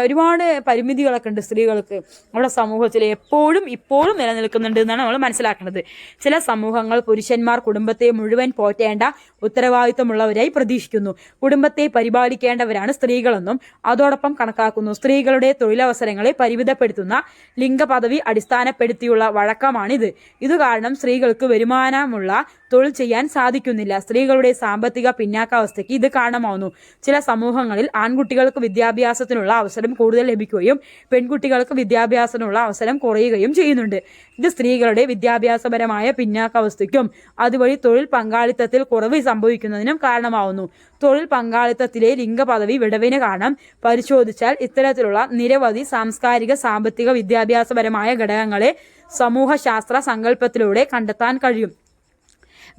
Speaker 1: ഒരുപാട് പരിമിതികളൊക്കെ ഉണ്ട് സ്ത്രീകൾക്ക്. നമ്മുടെ സമൂഹത്തിൽ എപ്പോഴും ഇപ്പോഴും നിലനിൽക്കുന്നുണ്ട് എന്നാണ് നമ്മൾ മനസ്സിലാക്കുന്നത് ചില സമൂഹങ്ങൾ പുരുഷന്മാർ കുടുംബത്തെ മുഴുവൻ പോറ്റേണ്ട ഉത്തരവാദിത്തമുള്ളവരായി പ്രതീക്ഷിക്കുന്നു. കുടുംബത്തെ പരിപാലിക്കേണ്ടവരാണ് സ്ത്രീകളെന്നും അതോടൊപ്പം കണക്കാക്കുന്നു. സ്ത്രീകളുടെ തൊഴിലവസരങ്ങളെ പരിമിതപ്പെടുത്തുന്ന ലിംഗപദവി അടിസ്ഥാനപ്പെടുത്തിയുള്ള വഴക്കമാണിത്. ഇത് കാരണം സ്ത്രീകൾക്ക് വരുമാനമുള്ള തൊഴിൽ ചെയ്യാൻ സാധിക്കുന്നില്ല. സ്ത്രീകളുടെ സാമ്പത്തിക പിന്നാക്കാവസ്ഥയ്ക്ക് ഇത് കാരണമാവുന്നു. ചില സമൂഹങ്ങളിൽ ആൺകുട്ടികൾക്ക് വിദ്യാഭ്യാസത്തിനുള്ള അവസരം കൂടുതൽ ലഭിക്കുകയും പെൺകുട്ടികൾക്ക് വിദ്യാഭ്യാസത്തിനുള്ള അവസരം കുറയുകയും ചെയ്യുന്നുണ്ട്. ഇത് സ്ത്രീകളുടെ വിദ്യാഭ്യാസപരമായ പിന്നാക്കാവസ്ഥയ്ക്കും അതുവഴി തൊഴിൽ പങ്കാളിത്തത്തിൽ കുറവ് സംഭവിക്കുന്നതിനും കാരണമാവുന്നു. തൊഴിൽ പങ്കാളിത്തത്തിലെ ലിംഗപദവി വിടവിന് കാരണം പരിശോധിച്ചാൽ ഇത്തരത്തിലുള്ള നിരവധി സാംസ്കാരിക സാമ്പത്തിക വിദ്യാഭ്യാസപരമായ ഘടകങ്ങളെ സമൂഹശാസ്ത്ര സങ്കല്പത്തിലൂടെ കണ്ടെത്താൻ കഴിയും.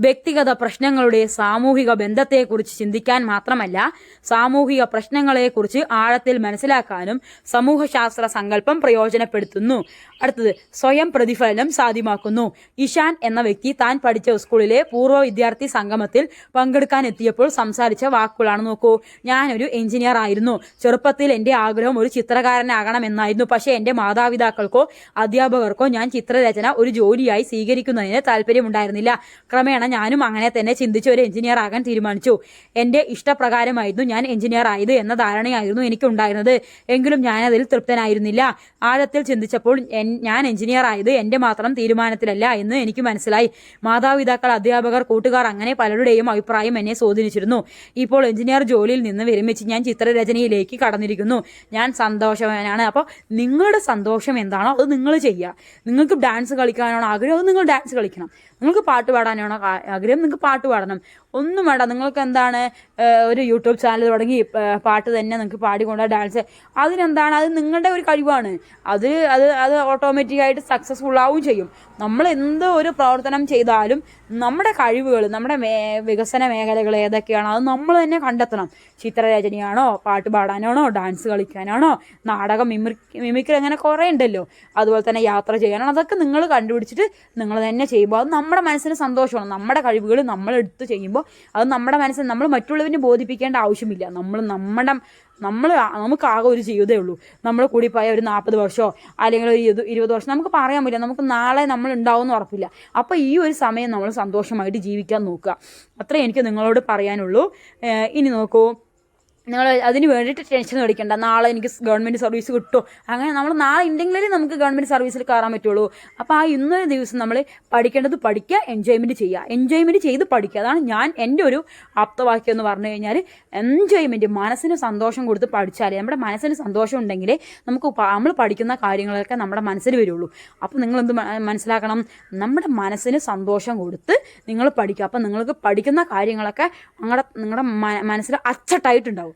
Speaker 1: വ്യക്തിഗത പ്രശ്നങ്ങളുടെ സാമൂഹിക ബന്ധത്തെക്കുറിച്ച് ചിന്തിക്കാൻ മാത്രമല്ല സാമൂഹിക പ്രശ്നങ്ങളെക്കുറിച്ച് ആഴത്തിൽ മനസ്സിലാക്കാനും സമൂഹശാസ്ത്ര സങ്കല്പം പ്രയോജനപ്പെടുത്തുന്നു. അടുത്തത് സ്വയം പ്രതിഫലനം സാധ്യമാക്കുന്നു. ഇഷാൻ എന്ന വ്യക്തി താൻ പഠിച്ച സ്കൂളിലെ പൂർവ വിദ്യാർത്ഥി സംഗമത്തിൽ പങ്കെടുക്കാൻ എത്തിയപ്പോൾ സംസാരിച്ച വാക്കുകളാണ് നോക്കൂ. ഞാനൊരു എഞ്ചിനീയർ ആയിരുന്നു. ചെറുപ്പത്തിൽ എന്റെ ആഗ്രഹം ഒരു ചിത്രകാരനാകണമെന്നായിരുന്നു. പക്ഷേ എന്റെ മാതാപിതാക്കൾക്കോ അധ്യാപകർക്കോ ഞാൻ ചിത്രരചന ഒരു ജോലിയായി സ്വീകരിക്കുന്നതിന് താല്പര്യമുണ്ടായിരുന്നില്ല. ക്രമേണ ഞാനും അങ്ങനെ തന്നെ ചിന്തിച്ച് ഒരു എഞ്ചിനീയർ ആകാൻ തീരുമാനിച്ചു. എന്റെ ഇഷ്ടപ്രകാരമായിരുന്നു ഞാൻ എഞ്ചിനീയർ ആയത് എന്ന ധാരണയായിരുന്നു എനിക്കുണ്ടായിരുന്നത്. എങ്കിലും ഞാനതിൽ തൃപ്തനായിരുന്നില്ല. ആഴത്തിൽ ചിന്തിച്ചപ്പോൾ ഞാൻ എഞ്ചിനീയർ ആയത് എന്റെ മാത്രം തീരുമാനത്തിലല്ല എന്ന് എനിക്ക് മനസ്സിലായി. മാതാപിതാക്കൾ അധ്യാപകർ കൂട്ടുകാർ അങ്ങനെ പലരുടെയും അഭിപ്രായം എന്നെ സ്വാധീനിച്ചിരുന്നു. ഇപ്പോൾ എഞ്ചിനീയർ ജോലിയിൽ നിന്ന് വിരമിച്ച് ഞാൻ ചിത്രരചനയിലേക്ക് കടന്നിരിക്കുന്നു. ഞാൻ സന്തോഷവാനാണ്. അപ്പോൾ നിങ്ങളുടെ സന്തോഷം എന്താണോ അത് നിങ്ങൾ ചെയ്യുക. നിങ്ങൾക്ക് ഡാൻസ് കളിക്കാനാണോ ആഗ്രഹം? അത് നിങ്ങൾ ഡാൻസ് കളിക്കണം. നിങ്ങൾക്ക് പാട്ട് പാടാനാണോ ആഗ്രഹം? നിങ്ങൾക്ക് പാട്ട് പാടണം. ഒന്നും വേണ്ട നിങ്ങൾക്ക് എന്താണ് ഒരു യൂട്യൂബ് ചാനൽ തുടങ്ങി പാട്ട് തന്നെ നിങ്ങൾക്ക് പാടിക്കൊണ്ട് ഡാൻസ്. അതിനെന്താണ് അത് നിങ്ങളുടെ ഒരു കഴിവാണ്. അത് അത് അത് ഓട്ടോമാറ്റിക്കായിട്ട് സക്സസ്ഫുൾ ആവുകയും ചെയ്യും. നമ്മൾ എന്ത് ഒരു പ്രവർത്തനം ചെയ്താലും നമ്മുടെ കഴിവുകൾ നമ്മുടെ വികസന മേഖലകൾ ഏതൊക്കെയാണോ അത് നമ്മൾ തന്നെ കണ്ടെത്തണം. ചിത്രരചനയാണോ പാട്ട് പാടാനാണോ ഡാൻസ് കളിക്കാനാണോ നാടകം മിമിക് മിമിക്രി അങ്ങനെ കുറേ ഉണ്ടല്ലോ. അതുപോലെ തന്നെ യാത്ര ചെയ്യാനാണോ അതൊക്കെ നിങ്ങൾ കണ്ടുപിടിച്ചിട്ട് നിങ്ങൾ തന്നെ ചെയ്യുമ്പോൾ അത് നമ്മുടെ മനസ്സിന് സന്തോഷമാണ്. നമ്മുടെ കഴിവുകൾ നമ്മൾ എടുത്ത് ചെയ്യുമ്പോൾ അത് നമ്മുടെ മനസ്സിൽ നമ്മൾ മറ്റുള്ളവരെ ബോധിപ്പിക്കേണ്ട ആവശ്യമില്ല. നമ്മൾ നമ്മുടെ നമ്മൾ നമുക്ക് ആകെ ഒരു ജീവിതമേ ഉള്ളൂ. നമ്മൾ കൂടി പോയ ഒരു നാൽപ്പത് വർഷമോ അല്ലെങ്കിൽ ഒരു ഇരുപത് ഇരുപത് വർഷം നമുക്ക് പറയാൻ പറ്റില്ല. നമുക്ക് നാളെ നമ്മൾ ഉണ്ടാവുമെന്ന് ഉറപ്പില്ല. അപ്പോൾ ഈ ഒരു സമയം നമ്മൾ സന്തോഷമായിട്ട് ജീവിക്കാൻ നോക്കുക. അത്രേ എനിക്ക് നിങ്ങളോട് പറയാനുള്ളൂ. ഇനി നോക്കൂ. നിങ്ങൾ അതിന് വേണ്ടിയിട്ട് ടെൻഷൻ അടിക്കണ്ട. നാളെ എനിക്ക് ഗവൺമെന്റ് സർവീസ് കിട്ടുമോ അങ്ങനെ നമ്മൾ നാളെ ഉണ്ടെങ്കിലേ നമുക്ക് ഗവൺമെന്റ് സർവീസിൽ കയറാൻ പറ്റുള്ളൂ. അപ്പോൾ ആ ഇന്നൊരു ദിവസം നമ്മൾ പഠിക്കേണ്ടത് പഠിക്കുക എൻജോയ്മെന്റ് ചെയ്യുക എൻജോയ്മെന്റ് ചെയ്ത് പഠിക്കുക അതാണ് ഞാൻ എന്റെ ഒരു ആപ്തവാക്യം എന്ന് പറഞ്ഞു കഴിഞ്ഞാൽ എൻജോയ്മെന്റ് മനസ്സിന് സന്തോഷം കൊടുത്ത് പഠിച്ചാൽ നമ്മുടെ മനസ്സിന് സന്തോഷം ഉണ്ടെങ്കിൽ നമുക്ക് നമ്മൾ പഠിക്കുന്ന കാര്യങ്ങളൊക്കെ നമ്മുടെ മനസ്സിൽ വരുള്ളൂ. അപ്പോൾ നിങ്ങൾ എന്ത് മനസ്സിലാക്കണം? നമ്മുടെ മനസ്സിന് സന്തോഷം കൊടുത്ത് നിങ്ങൾ പഠിക്കുക അപ്പോൾ നിങ്ങൾക്ക് പഠിക്കുന്ന കാര്യങ്ങളൊക്കെ നിങ്ങളുടെ നിങ്ങളുടെ മനസ്സിൽ അച്ചട്ടായിട്ടുണ്ടാവും.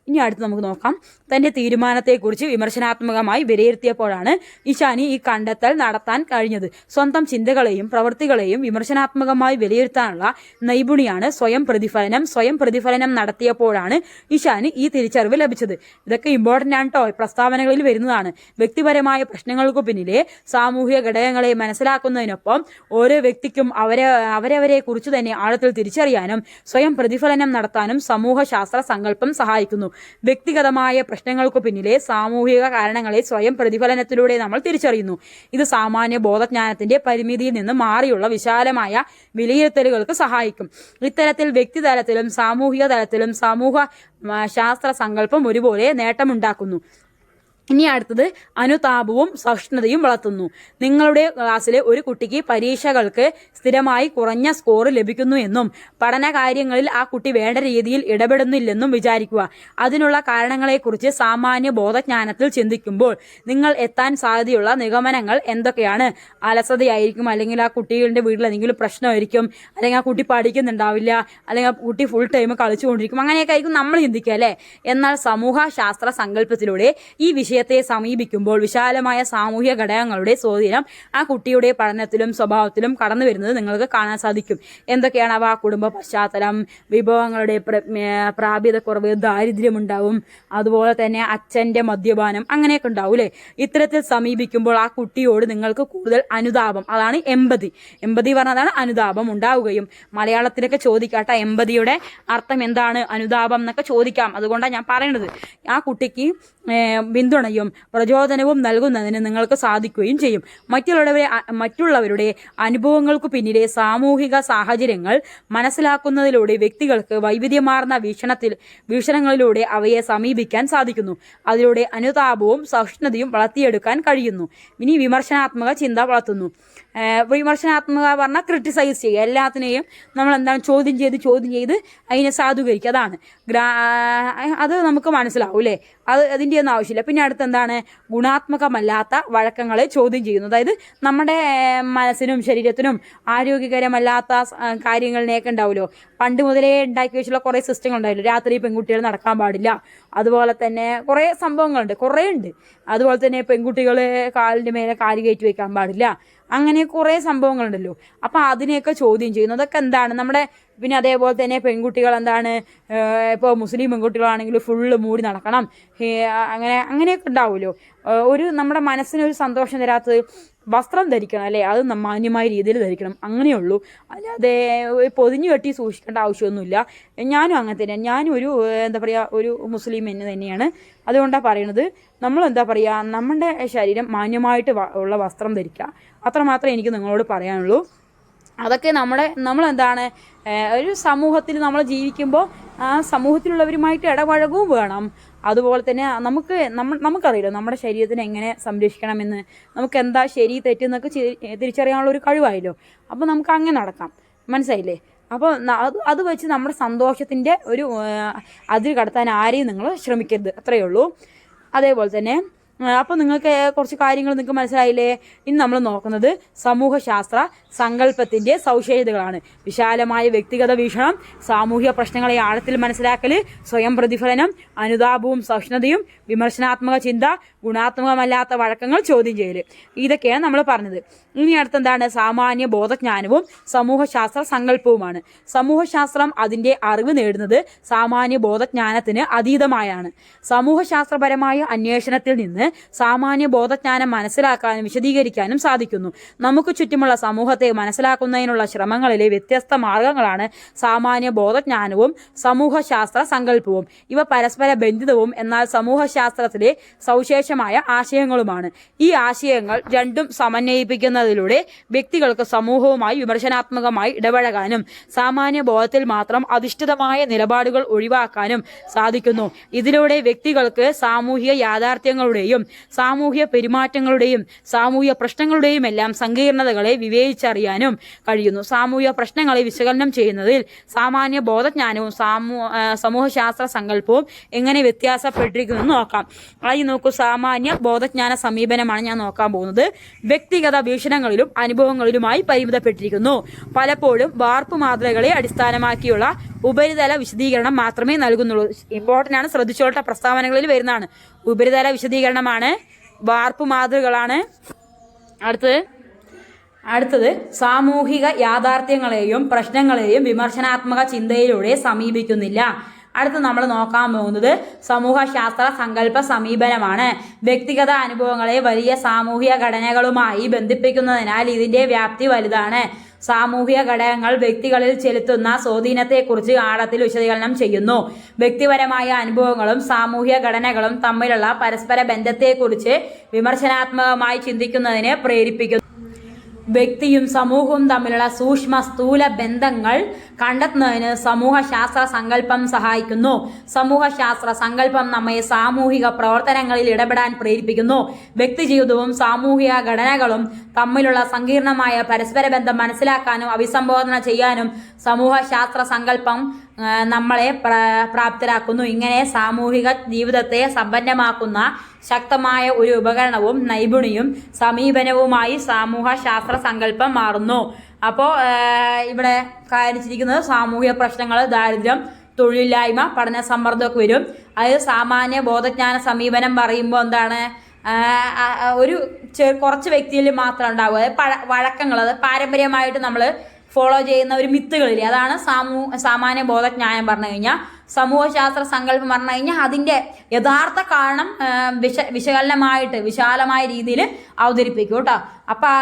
Speaker 1: ഇനി അടുത്ത് നമുക്ക് നോക്കാം. തന്റെ തീരുമാനത്തെക്കുറിച്ച് വിമർശനാത്മകമായി വിലയിരുത്തിയപ്പോഴാണ് ഇഷാനി ഈ കണ്ടെത്തൽ നടത്താൻ കഴിഞ്ഞത്. സ്വന്തം ചിന്തകളെയും പ്രവൃത്തികളെയും വിമർശനാത്മകമായി വിലയിരുത്താനുള്ള നൈപുണിയാണ് സ്വയം പ്രതിഫലനം. സ്വയം പ്രതിഫലനം നടത്തിയപ്പോഴാണ് ഇഷാന് ഈ തിരിച്ചറിവ് ലഭിച്ചത്. ഇതൊക്കെ ഇമ്പോർട്ടന്റ് ആണ് കേട്ടോ പ്രസ്താവനകളിൽ വരുന്നതാണ്. വ്യക്തിപരമായ പ്രശ്നങ്ങൾക്ക് പിന്നിലെ സാമൂഹിക ഘടകങ്ങളെ മനസ്സിലാക്കുന്നതിനൊപ്പം ഓരോ വ്യക്തിക്കും അവരെ അവരവരെ കുറിച്ച് തന്നെ ആഴത്തിൽ തിരിച്ചറിയാനും സ്വയം പ്രതിഫലനം നടത്താനും സമൂഹശാസ്ത്ര സങ്കല്പം സഹായിക്കുന്നു. വ്യക്തിഗതമായ പ്രശ്നങ്ങൾക്ക് പിന്നിലെ സാമൂഹിക കാരണങ്ങളെ സ്വയം പ്രതിഫലനത്തിലൂടെ നമ്മൾ തിരിച്ചറിയുന്നു. ഇത് സാമാന്യ ബോധജ്ഞാനത്തിന്റെ പരിമിതിയിൽ നിന്ന് മാറിയുള്ള വിശാലമായ വിലയിരുത്തലുകൾക്ക് സഹായിക്കും. ഇത്തരത്തിൽ വ്യക്തിതലത്തിലും സാമൂഹിക തലത്തിലും സമൂഹ ശാസ്ത്ര സങ്കല്പം ഒരുപോലെ നേട്ടമുണ്ടാക്കുന്നു. ഇനി അടുത്തത് അനുതാപവും സഹിഷ്ണുതയും വളർത്തുന്നു. നിങ്ങളുടെ ക്ലാസ്സിലെ ഒരു കുട്ടിക്ക് പരീക്ഷകൾക്ക് സ്ഥിരമായി കുറഞ്ഞ സ്കോർ ലഭിക്കുന്നു എന്നും പഠന കാര്യങ്ങളിൽ ആ കുട്ടി വേണ്ട രീതിയിൽ ഇടപെടുന്നില്ലെന്നും വിചാരിക്കുക. അതിനുള്ള കാരണങ്ങളെക്കുറിച്ച് സാമാന്യ ബോധജ്ഞാനത്തിൽ ചിന്തിക്കുമ്പോൾ നിങ്ങൾ എത്താൻ സാധ്യതയുള്ള നിഗമനങ്ങൾ എന്തൊക്കെയാണ്? അലസതയായിരിക്കും അല്ലെങ്കിൽ ആ കുട്ടികളുടെ വീട്ടിൽ എന്തെങ്കിലും പ്രശ്നമായിരിക്കും അല്ലെങ്കിൽ ആ കുട്ടി പഠിക്കുന്നുണ്ടാവില്ല അല്ലെങ്കിൽ ആ കുട്ടി ഫുൾ ടൈം കളിച്ചുകൊണ്ടിരിക്കും അങ്ങനെയൊക്കെ ആയിരിക്കും നമ്മൾ ചിന്തിക്കുക അല്ലേ? എന്നാൽ സമൂഹ ശാസ്ത്ര സങ്കല്പത്തിലൂടെ ഈ വിഷയത്തെ സമീപിക്കുമ്പോൾ വിശാലമായ സാമൂഹ്യ ഘടകങ്ങളുടെ സ്വാധീനം ആ കുട്ടിയുടെ പഠനത്തിലും സ്വഭാവത്തിലും കടന്നു വരുന്നത് നിങ്ങൾക്ക് കാണാൻ സാധിക്കും. എന്തൊക്കെയാണ് അവ? കുടുംബ പശ്ചാത്തലം വിഭവങ്ങളുടെ പ്ര- കുറവ് പ്രാപ്യതക്കുറവ് ദാരിദ്ര്യമുണ്ടാവും അതുപോലെ തന്നെ അച്ഛന്റെ മദ്യപാനം അങ്ങനെയൊക്കെ ഉണ്ടാവും അല്ലേ? ഇത്തരത്തിൽ സമീപിക്കുമ്പോൾ ആ കുട്ടിയോട് നിങ്ങൾക്ക് കൂടുതൽ അനുതാപം. അതാണ് എമ്പതി. എമ്പതി പറഞ്ഞതാണ് അനുതാപം ഉണ്ടാവുകയും മലയാളത്തിലൊക്കെ ചോദിക്കാട്ട എമ്പതിയുടെ അർത്ഥം എന്താണ്? അനുതാപം എന്നൊക്കെ ചോദിക്കാം. അതുകൊണ്ടാണ് ഞാൻ പറയുന്നത് ആ കുട്ടിക്ക് പിന്തുണയും പ്രചോദനവും നൽകുന്നതിന് നിങ്ങൾക്ക് സാധിക്കുകയും ചെയ്യും. മറ്റുള്ളവരെ മറ്റുള്ളവരുടെ അനുഭവങ്ങൾക്ക് പിന്നിലെ സാമൂഹിക സാഹചര്യങ്ങൾ മനസ്സിലാക്കുന്നതിലൂടെ വ്യക്തികൾക്ക് വൈവിധ്യമാർന്ന വീക്ഷണത്തിൽ വീക്ഷണങ്ങളിലൂടെ അവയെ സമീപിക്കാൻ സാധിക്കുന്നു. അതിലൂടെ അനുതാപവും സഹിഷ്ണുതയും വളർത്തിയെടുക്കാൻ കഴിയുന്നു. ഇനി വിമർശനാത്മക ചിന്ത വളർത്തുന്നു. വിമർശനാത്മക പറഞ്ഞാൽ ക്രിട്ടിസൈസ് ചെയ്യുക. എല്ലാത്തിനെയും നമ്മൾ എന്താണ് ചോദ്യം ചെയ്ത് ചോദ്യം ചെയ്ത് അതിനെ സാധൂകരിക്കുക. അതാണ്. ഗ്രാ അത് നമുക്ക് മനസ്സിലാവും അല്ലേ? അത് അതിന്റെ ഒന്നും ആവശ്യമില്ല. പിന്നെ അടുത്ത് എന്താണ്? ഗുണാത്മകമല്ലാത്ത വഴക്കങ്ങളെ ചോദ്യം ചെയ്യുന്നു. അതായത് നമ്മുടെ മനസ്സിനും ശരീരത്തിനും ആരോഗ്യകരമല്ലാത്ത കാര്യങ്ങളിലേക്ക് ഉണ്ടാവുമല്ലോ. പണ്ട് മുതലേ ഉണ്ടാക്കി വെച്ചുള്ള കുറേ സിസ്റ്റങ്ങൾ ഉണ്ടായില്ല രാത്രി പെൺകുട്ടികൾ നടക്കാൻ പാടില്ല. അതുപോലെ തന്നെ കുറേ സംഭവങ്ങളുണ്ട്. കുറേ ഉണ്ട്. അതുപോലെ തന്നെ പെൺകുട്ടികൾ കാലിന്റെ മേലെ കാൽ കയറ്റി വെക്കാൻ പാടില്ല. അങ്ങനെ കുറേ സംഭവങ്ങളുണ്ടല്ലോ. അപ്പോൾ അതിനെയൊക്കെ ചോദ്യം ചെയ്യുന്നു അതൊക്കെ എന്താണ്? നമ്മുടെ പിന്നെ അതേപോലെ തന്നെ പെൺകുട്ടികൾ എന്താണ്? ഇപ്പോൾ മുസ്ലിം പെൺകുട്ടികളാണെങ്കിൽ ഫുള്ള് മൂടി നടക്കണം. അങ്ങനെ അങ്ങനെയൊക്കെ ഉണ്ടാവുമല്ലോ. ഒരു നമ്മുടെ മനസ്സിനൊരു സന്തോഷം തരാത്തത് വസ്ത്രം ധരിക്കണം അല്ലേ? അത് മാന്യമായ രീതിയിൽ ധരിക്കണം. അങ്ങനെയുള്ളൂ. അല്ലാതെ പൊതിഞ്ഞു കെട്ടി സൂക്ഷിക്കേണ്ട ആവശ്യമൊന്നുമില്ല. ഞാനും അങ്ങനെ തന്നെയാണ് ഞാനും ഒരു എന്താ പറയുക ഒരു മുസ്ലിം എന്ന് തന്നെയാണ്. അതുകൊണ്ടാണ് പറയണത് നമ്മൾ എന്താ പറയുക നമ്മുടെ ശരീരം മാന്യമായിട്ട് ഉള്ള വസ്ത്രം ധരിക്കുക. അത്രമാത്രമേ എനിക്ക് നിങ്ങളോട് പറയാനുള്ളൂ. അതൊക്കെ നമ്മുടെ നമ്മളെന്താണ് എന്താണ് ഒരു സമൂഹത്തിൽ നമ്മൾ ജീവിക്കുമ്പോൾ ആ സമൂഹത്തിലുള്ളവരുമായിട്ട് ഇടപഴകവും വേണം. അതുപോലെ തന്നെ നമുക്ക് നമ്മൾ നമുക്കറിയില്ല നമ്മുടെ ശരീരത്തിനെ എങ്ങനെ സംരക്ഷിക്കണമെന്ന്. നമുക്ക് എന്താ ശരി തെറ്റെന്നൊക്കെ തിരിച്ചറിയാനുള്ള ഒരു കഴിവായല്ലോ. അപ്പോൾ നമുക്ക് അങ്ങനെ നടക്കാം. മനസ്സിലായില്ലേ? അപ്പോൾ അത് അത് വെച്ച് നമ്മുടെ സന്തോഷത്തിന്റെ ഒരു അതിൽ കടത്താൻ ആരെയും നിങ്ങൾ ശ്രമിക്കരുത്. അത്രയേ ഉള്ളൂ. അതേപോലെ തന്നെ അപ്പോൾ നിങ്ങൾക്ക് കുറച്ച് കാര്യങ്ങൾ നിങ്ങൾക്ക് മനസ്സിലായില്ലേ? ഇന്ന് നമ്മൾ നോക്കുന്നത് സമൂഹശാസ്ത്ര സങ്കല്പത്തിന്റെ സവിശേഷതകളാണ്. വിശാലമായ വ്യക്തിഗത വീക്ഷണം സാമൂഹിക പ്രശ്നങ്ങളെ ആഴത്തിൽ മനസ്സിലാക്കൽ സ്വയം പ്രതിഫലനം അനുതാപവും സഹിഷ്ണുതയും വിമർശനാത്മക ചിന്ത ഗുണാത്മകമല്ലാത്ത വഴക്കങ്ങൾ ചോദ്യം ചെയ്യൽ ഇതൊക്കെയാണ് നമ്മൾ പറഞ്ഞത്. ഇനി അടുത്തെന്താണ്? സാമാന്യ ബോധജ്ഞാനവും സമൂഹശാസ്ത്ര സങ്കല്പവുമാണ്. സമൂഹശാസ്ത്രം അതിന്റെ അറിവ് നേടുന്നത് സാമാന്യ ബോധജ്ഞാനത്തിന് അതീതമായാണ്. സമൂഹശാസ്ത്രപരമായ അന്വേഷണത്തിൽ നിന്ന് സാമാന്യ ബോധജ്ഞാനം മനസ്സിലാക്കാനും വിശദീകരിക്കാനും സാധിക്കുന്നു. നമുക്ക് ചുറ്റുമുള്ള സമൂഹത്തെ മനസ്സിലാക്കുന്നതിനുള്ള ശ്രമങ്ങളിലെ വ്യത്യസ്ത മാർഗങ്ങളാണ് സാമാന്യ ബോധജ്ഞാനവും സമൂഹശാസ്ത്ര സങ്കല്പവും. ഇവ പരസ്പര ബന്ധിതവും എന്നാൽ സമൂഹശാസ്ത്രത്തിലെ സവിശേഷമായ ആശയങ്ങളുമാണ്. ഈ ആശയങ്ങൾ രണ്ടും സമന്വയിപ്പിക്കുന്നതിലൂടെ വ്യക്തികൾക്ക് സമൂഹവുമായി വിമർശനാത്മകമായി ഇടപഴകാനും സാമാന്യ ബോധത്തിൽ മാത്രം അധിഷ്ഠിതമായ നിലപാടുകൾ ഒഴിവാക്കാനും സാധിക്കുന്നു. ഇതിലൂടെ വ്യക്തികൾക്ക് സാമൂഹിക യാഥാർത്ഥ്യങ്ങളുടെയും സാമൂഹിക പെരുമാറ്റങ്ങളുടെയും സാമൂഹ്യ പ്രശ്നങ്ങളുടെയും എല്ലാം സങ്കീർണതകളെ വിവേചിച്ചറിയാനും കഴിയുന്നു. സാമൂഹ്യ പ്രശ്നങ്ങളെ വിശകലനം ചെയ്യുന്നതിൽ സാമാന്യ ബോധജ്ഞാനവും സാമൂ സമൂഹശാസ്ത്ര സങ്കല്പവും എങ്ങനെ വ്യത്യാസപ്പെട്ടിരിക്കുന്നു നോക്കാം. ആയി നോക്കൂ. സാമാന്യ ബോധജ്ഞാന സമീപനമാണ് ഞാൻ നോക്കാൻ പോകുന്നത്. വ്യക്തിഗത വീക്ഷണങ്ങളിലും അനുഭവങ്ങളിലുമായി പരിമിതപ്പെട്ടിരിക്കുന്നു. പലപ്പോഴും വാർപ്പ് മാതൃകകളെ അടിസ്ഥാനമാക്കിയുള്ള ഉപരിതല വിശദീകരണം മാത്രമേ നൽകുന്നുള്ളൂ. ഇമ്പോർട്ടന്റ് ആണ്. ശ്രദ്ധിച്ചോട്ടെ. പ്രസ്താവനകളിൽ വരുന്നതാണ്. ഉപരിതല വിശദീകരണമാണ്. വാർപ്പ് മാതൃകളാണ്. അടുത്തത്. അടുത്തത് സാമൂഹിക യാഥാർത്ഥ്യങ്ങളെയും പ്രശ്നങ്ങളെയും വിമർശനാത്മക ചിന്തയിലൂടെ സമീപിക്കുന്നില്ല. അടുത്ത് നമ്മൾ നോക്കാൻ പോകുന്നത് സമൂഹശാസ്ത്ര സങ്കല്പ സമീപനമാണ്. വ്യക്തിഗത അനുഭവങ്ങളെ വലിയ സാമൂഹിക ഘടനകളുമായി ബന്ധിപ്പിക്കുന്നതിനാൽ ഇതിന്റെ വ്യാപ്തി വലുതാണ്. സാമൂഹിക ഘടകങ്ങൾ വ്യക്തികളിൽ ചെലുത്തുന്ന സ്വാധീനത്തെക്കുറിച്ച് ആഴത്തിൽ വിശകലനം ചെയ്യുന്നു. വ്യക്തിപരമായ അനുഭവങ്ങളും സാമൂഹിക ഘടനകളും തമ്മിലുള്ള പരസ്പര ബന്ധത്തെക്കുറിച്ച് വിമർശനാത്മകമായി ചിന്തിക്കുന്നതിന് പ്രേരിപ്പിക്കുന്നു. വ്യക്തിയും സമൂഹവും തമ്മിലുള്ള സൂക്ഷ്മ സ്ഥൂല ബന്ധങ്ങൾ കണ്ടെത്തുന്നതിന് സമൂഹശാസ്ത്ര സങ്കല്പം സഹായിക്കുന്നു. സമൂഹശാസ്ത്ര സങ്കല്പം നമ്മെ സാമൂഹിക പ്രവർത്തനങ്ങളിൽ ഇടപെടാൻ പ്രേരിപ്പിക്കുന്നു. വ്യക്തിജീവിതവും സാമൂഹിക ഘടനകളും തമ്മിലുള്ള സങ്കീർണമായ പരസ്പര ബന്ധം മനസ്സിലാക്കാനും അഭിസംബോധന ചെയ്യാനും സമൂഹശാസ്ത്ര സങ്കല്പം നമ്മളെ പ്ര- പ്രാപ്തരാക്കുന്നു. ഇങ്ങനെ സാമൂഹിക ജീവിതത്തെ സമ്പന്നമാക്കുന്ന ശക്തമായ ഒരു ഉപകരണവും നൈപുണിയും സമീപനവുമായി സാമൂഹ ശാസ്ത്ര സങ്കല്പം മാറുന്നു. അപ്പോൾ ഇവിടെ കാണിച്ചിരിക്കുന്നത് സാമൂഹിക പ്രശ്നങ്ങൾ ദാരിദ്ര്യം തൊഴിലില്ലായ്മ പഠന സമ്മർദ്ദമൊക്കെ വരും. അത് സാമാന്യ ബോധജ്ഞാന സമീപനം പറയുമ്പോൾ എന്താണ്? ഒരു കുറച്ച് വ്യക്തിയിൽ മാത്രം ഉണ്ടാവുക. അതായത് പഴ- വഴക്കങ്ങൾ അത് പാരമ്പര്യമായിട്ട് നമ്മൾ ഫോളോ ചെയ്യുന്ന ഒരു മിത്തുകളില്ലേ? അതാണ് സാമൂ സാമാന്യ ബോധജ്ഞാനം പറഞ്ഞു കഴിഞ്ഞാൽ. സമൂഹശാസ്ത്ര സങ്കല്പം പറഞ്ഞു കഴിഞ്ഞാൽ അതിന്റെ യഥാർത്ഥ കാരണം വിശ വിശകലനമായിട്ട് വിശാലമായ രീതിയിൽ അവതരിപ്പിക്കും കേട്ടോ. അപ്പം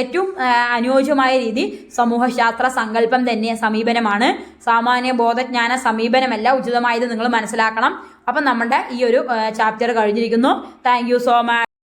Speaker 1: ഏറ്റവും അനുയോജ്യമായ രീതി സമൂഹശാസ്ത്ര സങ്കല്പം തന്നെ സമീപനമാണ്. സാമാന്യ ബോധജ്ഞാന സമീപനമല്ല ഉചിതമായത് നിങ്ങൾ മനസ്സിലാക്കണം. അപ്പം നമ്മുടെ ഈ ഒരു ചാപ്റ്റർ കഴിഞ്ഞിരിക്കുന്നു. Thank so much